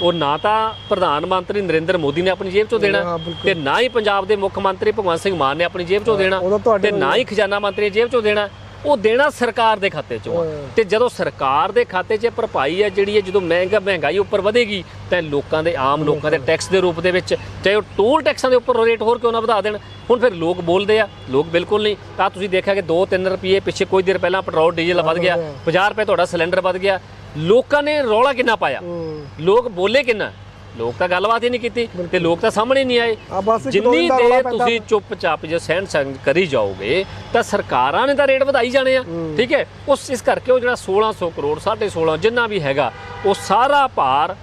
ਉਹ ਨਾ ਤਾਂ ਪ੍ਰਧਾਨ ਮੰਤਰੀ ਨਰਿੰਦਰ ਮੋਦੀ ਨੇ ਆਪਣੀ ਜੇਬ ਚੋਂ ਦੇਣਾ। ਤੇ ਨਾ ਹੀ ਪੰਜਾਬ ਦੇ ਮੁੱਖ ਮੰਤਰੀ ਭਗਵੰਤ ਸਿੰਘ ਮਾਨ ਨੇ ਆਪਣੀ ਜੇਬ ਚੋਂ ਦੇਣਾ ਤਾਂ ਨਾ ਹੀ ਖਜ਼ਾਨਾ ਮੰਤਰੀ ਜੇਬ ਚੋਂ ਦੇਣਾ ਉਹ ਦੇਣਾ ਸਰਕਾਰ ਦੇ ਖਾਤੇ ਚੋਂ। ਤੇ ਜਦੋਂ ਸਰਕਾਰ ਦੇ ਖਾਤੇ 'ਚ ਭਰਪਾਈ ਹੈ ਜਿਹੜੀ ਹੈ ਜਦੋਂ ਮਹਿੰਗਾ ਮਹਿੰਗਾਈ ਉੱਪਰ ਵਧੇਗੀ ਤਾਂ ਲੋਕਾਂ ਦੇ ਆਮ ਲੋਕਾਂ ਦੇ ਟੈਕਸ ਦੇ ਰੂਪ ਦੇ ਵਿੱਚ ਚਾਹੇ ਉਹ ਟੋਲ ਟੈਕਸਾਂ ਦੇ ਉੱਪਰ ਰੇਟ ਹੋਰ ਕਿਉਂ ਨਾ ਵਧਾ ਦੇਣ ਹੁਣ ਫਿਰ ਲੋਕ ਬੋਲਦੇ ਆ ਲੋਕ ਬਿਲਕੁਲ ਨਹੀਂ ਤਾਂ ਤੁਸੀਂ ਦੇਖਿਆ ਕਿ 2-3 ਰੁਪਏ ਪਿੱਛੇ ਕੁਝ ਦੇਰ ਪਹਿਲਾਂ ਪੈਟਰੋਲ ਡੀਜ਼ਲ ਵੱਧ ਗਿਆ 50 ਰੁਪਏ ਤੁਹਾਡਾ ਸਿਲੰਡਰ ਵੱਧ ਗਿਆ ਲੋਕਾਂ ਨੇ ਰੌਲਾ ਕਿੰਨਾ ਪਾਇਆ। ਲੋਕ ਬੋਲੇ ਕਿੰਨਾ? ਲੋਕ ਤਾਂ ਗੱਲਬਾਤ ਹੀ ਨਹੀਂ ਕੀਤੀ ਤੇ ਲੋਕ ਤਾਂ ਸਾਹਮਣੇ ਨਹੀਂ ਆਏ। ਜਿੰਨੀ ਦੇਰ ਤੁਸੀਂ ਚੁੱਪਚਾਪ ਜੇ ਸਹਿਣ ਸੰਗ ਕਰੀ ਜਾਓਗੇ ਤਾਂ ਸਰਕਾਰਾਂ ਨੇ ਤਾਂ ਰੇਟ ਵਧਾਈ ਜਾਣੇ ਆ। ਠੀਕ ਹੈ? ਉਸ ਇਸ ਕਰਕੇ ਉਹ ਜਿਹੜਾ 1600 ਕਰੋੜ 16.5 ਜਿੰਨਾ ਵੀ ਹੈਗਾ ਉਹ ਸਾਰਾ ਭਾਰ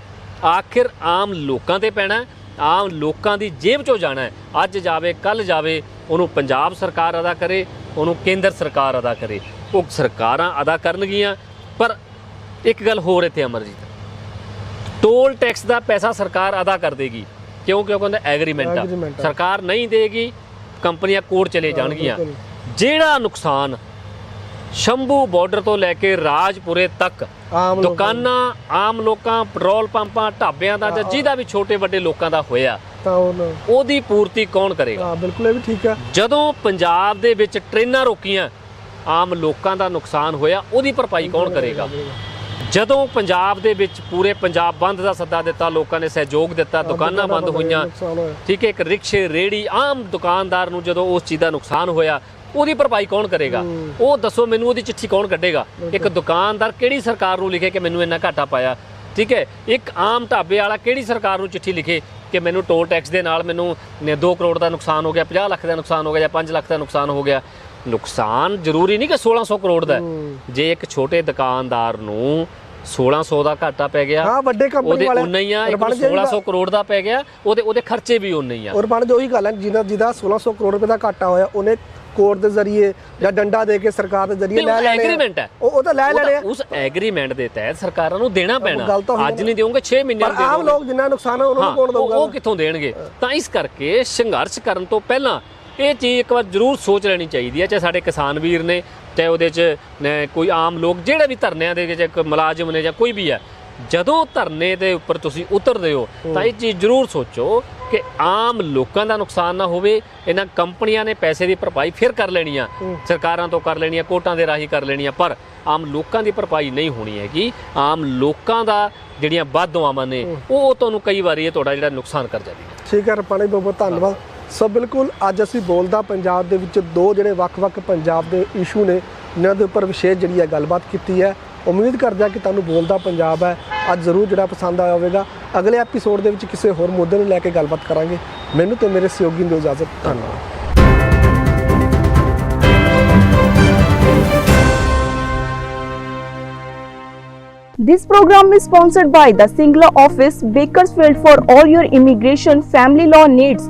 ਆਖਿਰ ਆਮ ਲੋਕਾਂ ਤੇ ਪੈਣਾ ਆਮ ਲੋਕਾਂ ਦੀ ਜੇਬ ਚੋਂ ਜਾਣਾ ਅੱਜ ਜਾਵੇ ਕੱਲ ਜਾਵੇ ਉਹਨੂੰ ਪੰਜਾਬ ਸਰਕਾਰ ਅਦਾ ਕਰੇ ਉਹਨੂੰ ਕੇਂਦਰ ਸਰਕਾਰ ਅਦਾ ਕਰੇ। ਉਹ ਸਰਕਾਰਾਂ ਅਦਾ ਕਰਨਗੀਆਂ ਪਰ ਇੱਕ ਗੱਲ ਹੋਰ ਇੱਥੇ ਅਮਰਜੀਤ। ਟੋਲ ਟੈਕਸ ਦਾ ਪੈਸਾ ਸਰਕਾਰ ਅਦਾ ਕਰ ਦੇਗੀ ਕਿਉਂ ਕਿਉਂ ਕਹਿੰਦਾ ਐਗਰੀਮੈਂਟ ਆ। ਆ। ਸਰਕਾਰ ਨਹੀਂ ਦੇਗੀ ਕੰਪਨੀਆਂ ਕੋਰਟ ਚਲੇ ਜਾਣਗੀਆਂ। ਜਿਹੜਾ ਨੁਕਸਾਨ ਸ਼ੰਭੂ ਬਾਰਡਰ ਤੋਂ ਲੈ ਕੇ ਰਾਜਪੁਰੇ ਤੱਕ ਦੁਕਾਨਾਂ ਆਮ ਲੋਕਾਂ ਪੈਟਰੋਲ ਪੰਪਾਂ ਢਾਬਿਆਂ ਦਾ ਜਾਂ ਜਿਹਦਾ ਵੀ ਛੋਟੇ ਵੱਡੇ ਲੋਕਾਂ ਦਾ ਹੋਇਆ ਤਾਂ ਉਹਦੀ ਪੂਰਤੀ ਕੌਣ ਕਰੇਗਾ? ਹਾਂ ਬਿਲਕੁਲ ਇਹ ਵੀ ਠੀਕ ਹੈ ਜਦੋਂ ਪੰਜਾਬ ਦੇ ਵਿੱਚ ਟ੍ਰੇਨਾਂ ਰੋਕੀਆਂ ਆਮ ਲੋਕਾਂ ਦਾ ਨੁਕਸਾਨ ਹੋਇਆ ਉਹਦੀ ਭਰਪਾਈ ਕੌਣ ਕਰੇਗਾ? ਜਦੋਂ ਪੰਜਾਬ ਦੇ ਵਿੱਚ ਪੂਰੇ ਪੰਜਾਬ ਬੰਦ ਦਾ ਸੱਦਾ ਦਿੱਤਾ ਲੋਕਾਂ ਨੇ ਸਹਿਯੋਗ ਦਿੱਤਾ ਦੁਕਾਨਾਂ ਬੰਦ ਹੋਈਆਂ ਠੀਕ ਹੈ ਇੱਕ ਰਿਕਸ਼ੇ ਰੇੜੀ ਆਮ ਦੁਕਾਨਦਾਰ ਨੂੰ ਜਦੋਂ ਉਸ ਚੀਜ਼ ਦਾ ਨੁਕਸਾਨ ਹੋਇਆ ਉਹਦੀ ਭਰਪਾਈ ਕੌਣ ਕਰੇਗਾ? ਉਹ ਦੱਸੋ ਮੈਨੂੰ ਉਹਦੀ ਚਿੱਠੀ ਕੌਣ ਕੱਢੇਗਾ? ਇੱਕ ਦੁਕਾਨਦਾਰ ਕਿਹੜੀ ਸਰਕਾਰ ਨੂੰ ਲਿਖੇ ਕਿ ਮੈਨੂੰ ਇੰਨਾ ਘਾਟਾ ਪਾਇਆ? ਠੀਕ ਹੈ ਇੱਕ ਆਮ ਢਾਬੇ ਵਾਲਾ ਕਿਹੜੀ ਸਰਕਾਰ ਨੂੰ ਚਿੱਠੀ ਲਿਖੇ ਕਿ ਮੈਨੂੰ ਟੋਲ ਟੈਕਸ ਦੇ ਨਾਲ ਮੈਨੂੰ 2 ਕਰੋੜ ਦਾ ਨੁਕਸਾਨ ਹੋ ਗਿਆ 50 ਲੱਖ ਦਾ ਨੁਕਸਾਨ ਹੋ ਗਿਆ ਜਾਂ 5 ਲੱਖ ਦਾ ਨੁਕਸਾਨ ਹੋ ਗਿਆ? ਨੁਕਸਾਨ ਜ਼ਰੂਰੀ ਨਹੀਂ ਕਿ 1600 ਕਰੋੜ ਦਾ ਹੈ। ਜੇ ਇੱਕ ਛੋਟੇ ਦੁਕਾਨਦਾਰ ਨੂੰ 1600 ਦਾ ਘਾਟਾ ਪੈ ਗਿਆ ਹਾਂ, ਵੱਡੇ ਉਹਦੇ ਵਾਲੇ- ਉਨਾ ਹੀ ਆ ਔਰ ਇੱਕ ਬਣ ਨੂੰ ਜੇ ਵੀ 1600 ਕਰੋੜ ਦਾ ਪੈ ਗਿਆ ਉਹਦੇ ਉਹਦੇ ਖਰਚੇ ਵੀ ਉਨੇ ਹੀ ਆ ਔਰ ਬਣ ਜੋ ਉਹੀ ਗੱਲ ਹੈ ਜਿਹਦਾ ਜਿਹਦਾ 1600 ਕਰੋੜ ਰੁਪਏ ਦਾ ਘਾਟਾ ਹੋਇਆ ਉਹਨੇ ਕੋਰਟ ਦੇ ਜ਼ਰੀਏ ਜਾਂ ਡੰਡਾ ਦੇ ਕੇ ਸਰਕਾਰ ਦੇ ਜ਼ਰੀਏ ਲੈ ਲੈਣੇ ਆ। agreement ਹੈ। ਉਹ ਉਹ ਤਾਂ ਲੈ ਲੈਣੇ ਆ ਉਸ ਐਗਰੀਮੈਂਟ ਦੇ ਤਹਿਤ ਸਰਕਾਰਾਂ ਨੂੰ ਦੇਣਾ ਪੈਣਾ ਗੱਲ ਤਾਂ ਹੋਈ ਅੱਜ। ਨਹੀਂ ਦੇਵੋਗੇ 6 ਮਹੀਨਿਆਂ ਪਰ ਨੂੰ ਆਮ। ਲੋਕ ਜਿੰਨਾ ਨੁਕਸਾਨ ਹੈ ਉਹਨਾਂ ਹਾਂ, ਨੂੰ ਕੌਣ ਉਹ- ਦਊਗਾ ਉਹ ਕਿੱਥੋਂ ਦੇਣਗੇ ਤਾਂ ਇਸ ਕਰਕੇ ਸੰਘਰਸ਼ ਕਰਨ ਤੋਂ ਪਹਿਲਾਂ ਇਹ ਚੀਜ਼ ਇੱਕ ਵਾਰ ਜ਼ਰੂਰ ਸੋਚ ਲੈਣੀ ਚਾਹੀਦੀ ਹੈ, ਚਾਹੇ ਸਾਡੇ ਕਿਸਾਨ ਵੀਰ ਨੇ, ਚਾਹੇ ਉਹਦੇ 'ਚ ਕੋਈ ਆਮ ਲੋਕ, ਜਿਹੜੇ ਵੀ ਧਰਨਿਆਂ ਦੇ ਵਿੱਚ ਮੁਲਾਜ਼ਮ ਨੇ ਜਾਂ ਕੋਈ ਵੀ ਹੈ, ਜਦੋਂ ਧਰਨੇ ਦੇ ਉੱਪਰ ਤੁਸੀਂ ਉਤਰਦੇ ਹੋ, ਤਾਂ ਇਹ ਚੀਜ਼ ਜ਼ਰੂਰ ਸੋਚੋ ਕਿ ਆਮ ਲੋਕਾਂ ਦਾ ਨੁਕਸਾਨ ਨਾ ਹੋਵੇ, ਇਹਨਾਂ ਕੰਪਨੀਆਂ ਨੇ ਪੈਸੇ ਦੀ ਭਰਪਾਈ ਫਿਰ ਕਰ ਲੈਣੀ ਆ, ਸਰਕਾਰਾਂ ਤੋਂ ਕਰ ਲੈਣੀ ਆ ਕੋਟਾਂ ਦੇ ਰਾਹੀਂ ਕਰ ਲੈਣੀ ਆ, ਪਰ ਆਮ ਲੋਕਾਂ ਦੀ ਭਰਪਾਈ ਨਹੀਂ ਹੋਣੀ ਹੈਗੀ, ਆਮ ਲੋਕਾਂ ਦਾ ਜਿਹੜੀਆਂ ਵੱਧ ਦੁਆਵਾਂ ਨੇ, ਉਹ ਤੁਹਾਨੂੰ ਕਈ ਵਾਰੀ ਇਹ ਤੁਹਾਡਾ ਜਿਹੜਾ ਨੁਕਸਾਨ ਕਰ ਜਾਂਦੀਆਂ ਠੀਕ ਹੈ ਰਪਾਣੀ ਬਹੁਤ ਬਹੁਤ ਧੰਨਵਾਦ। ਸੋ ਬਿਲਕੁਲ ਅੱਜ ਅਸੀਂ ਬੋਲਦਾ ਪੰਜਾਬ ਦੇ ਵਿੱਚ ਦੋ ਜਿਹੜੇ ਵੱਖ-ਵੱਖ ਪੰਜਾਬ ਦੇ ਇਸ਼ੂ ਨੇ ਇਹਨਾਂ ਦੇ ਉੱਪਰ ਵਿਸ਼ੇਸ਼ ਜਿਹੜੀ ਹੈ ਗੱਲਬਾਤ ਕੀਤੀ ਹੈ। ਉਮੀਦ ਕਰਦੇ ਹਾਂ ਕਿ ਤੁਹਾਨੂੰ ਬੋਲਦਾ ਪੰਜਾਬ ਹੈ। ਅੱਜ ਜ਼ਰੂਰ ਜਿਹੜਾ ਪਸੰਦ ਆਇਆ ਹੋਵੇਗਾ। ਅਗਲੇ ਐਪੀਸੋਡ ਦੇ ਵਿੱਚ ਕਿਸੇ ਹੋਰ ਮੁੱਦੇ ਨੂੰ ਲੈ ਕੇ ਗੱਲਬਾਤ ਕਰਾਂਗੇ। ਮੈਨੂੰ ਤੇ ਮੇਰੇ ਸਹਿਯੋਗੀ ਨੂੰ ਇਜਾਜ਼ਤ ਧੰਨਵਾਦ। This program is sponsored by the Singla office, Bakersfield for all your immigration family law needs.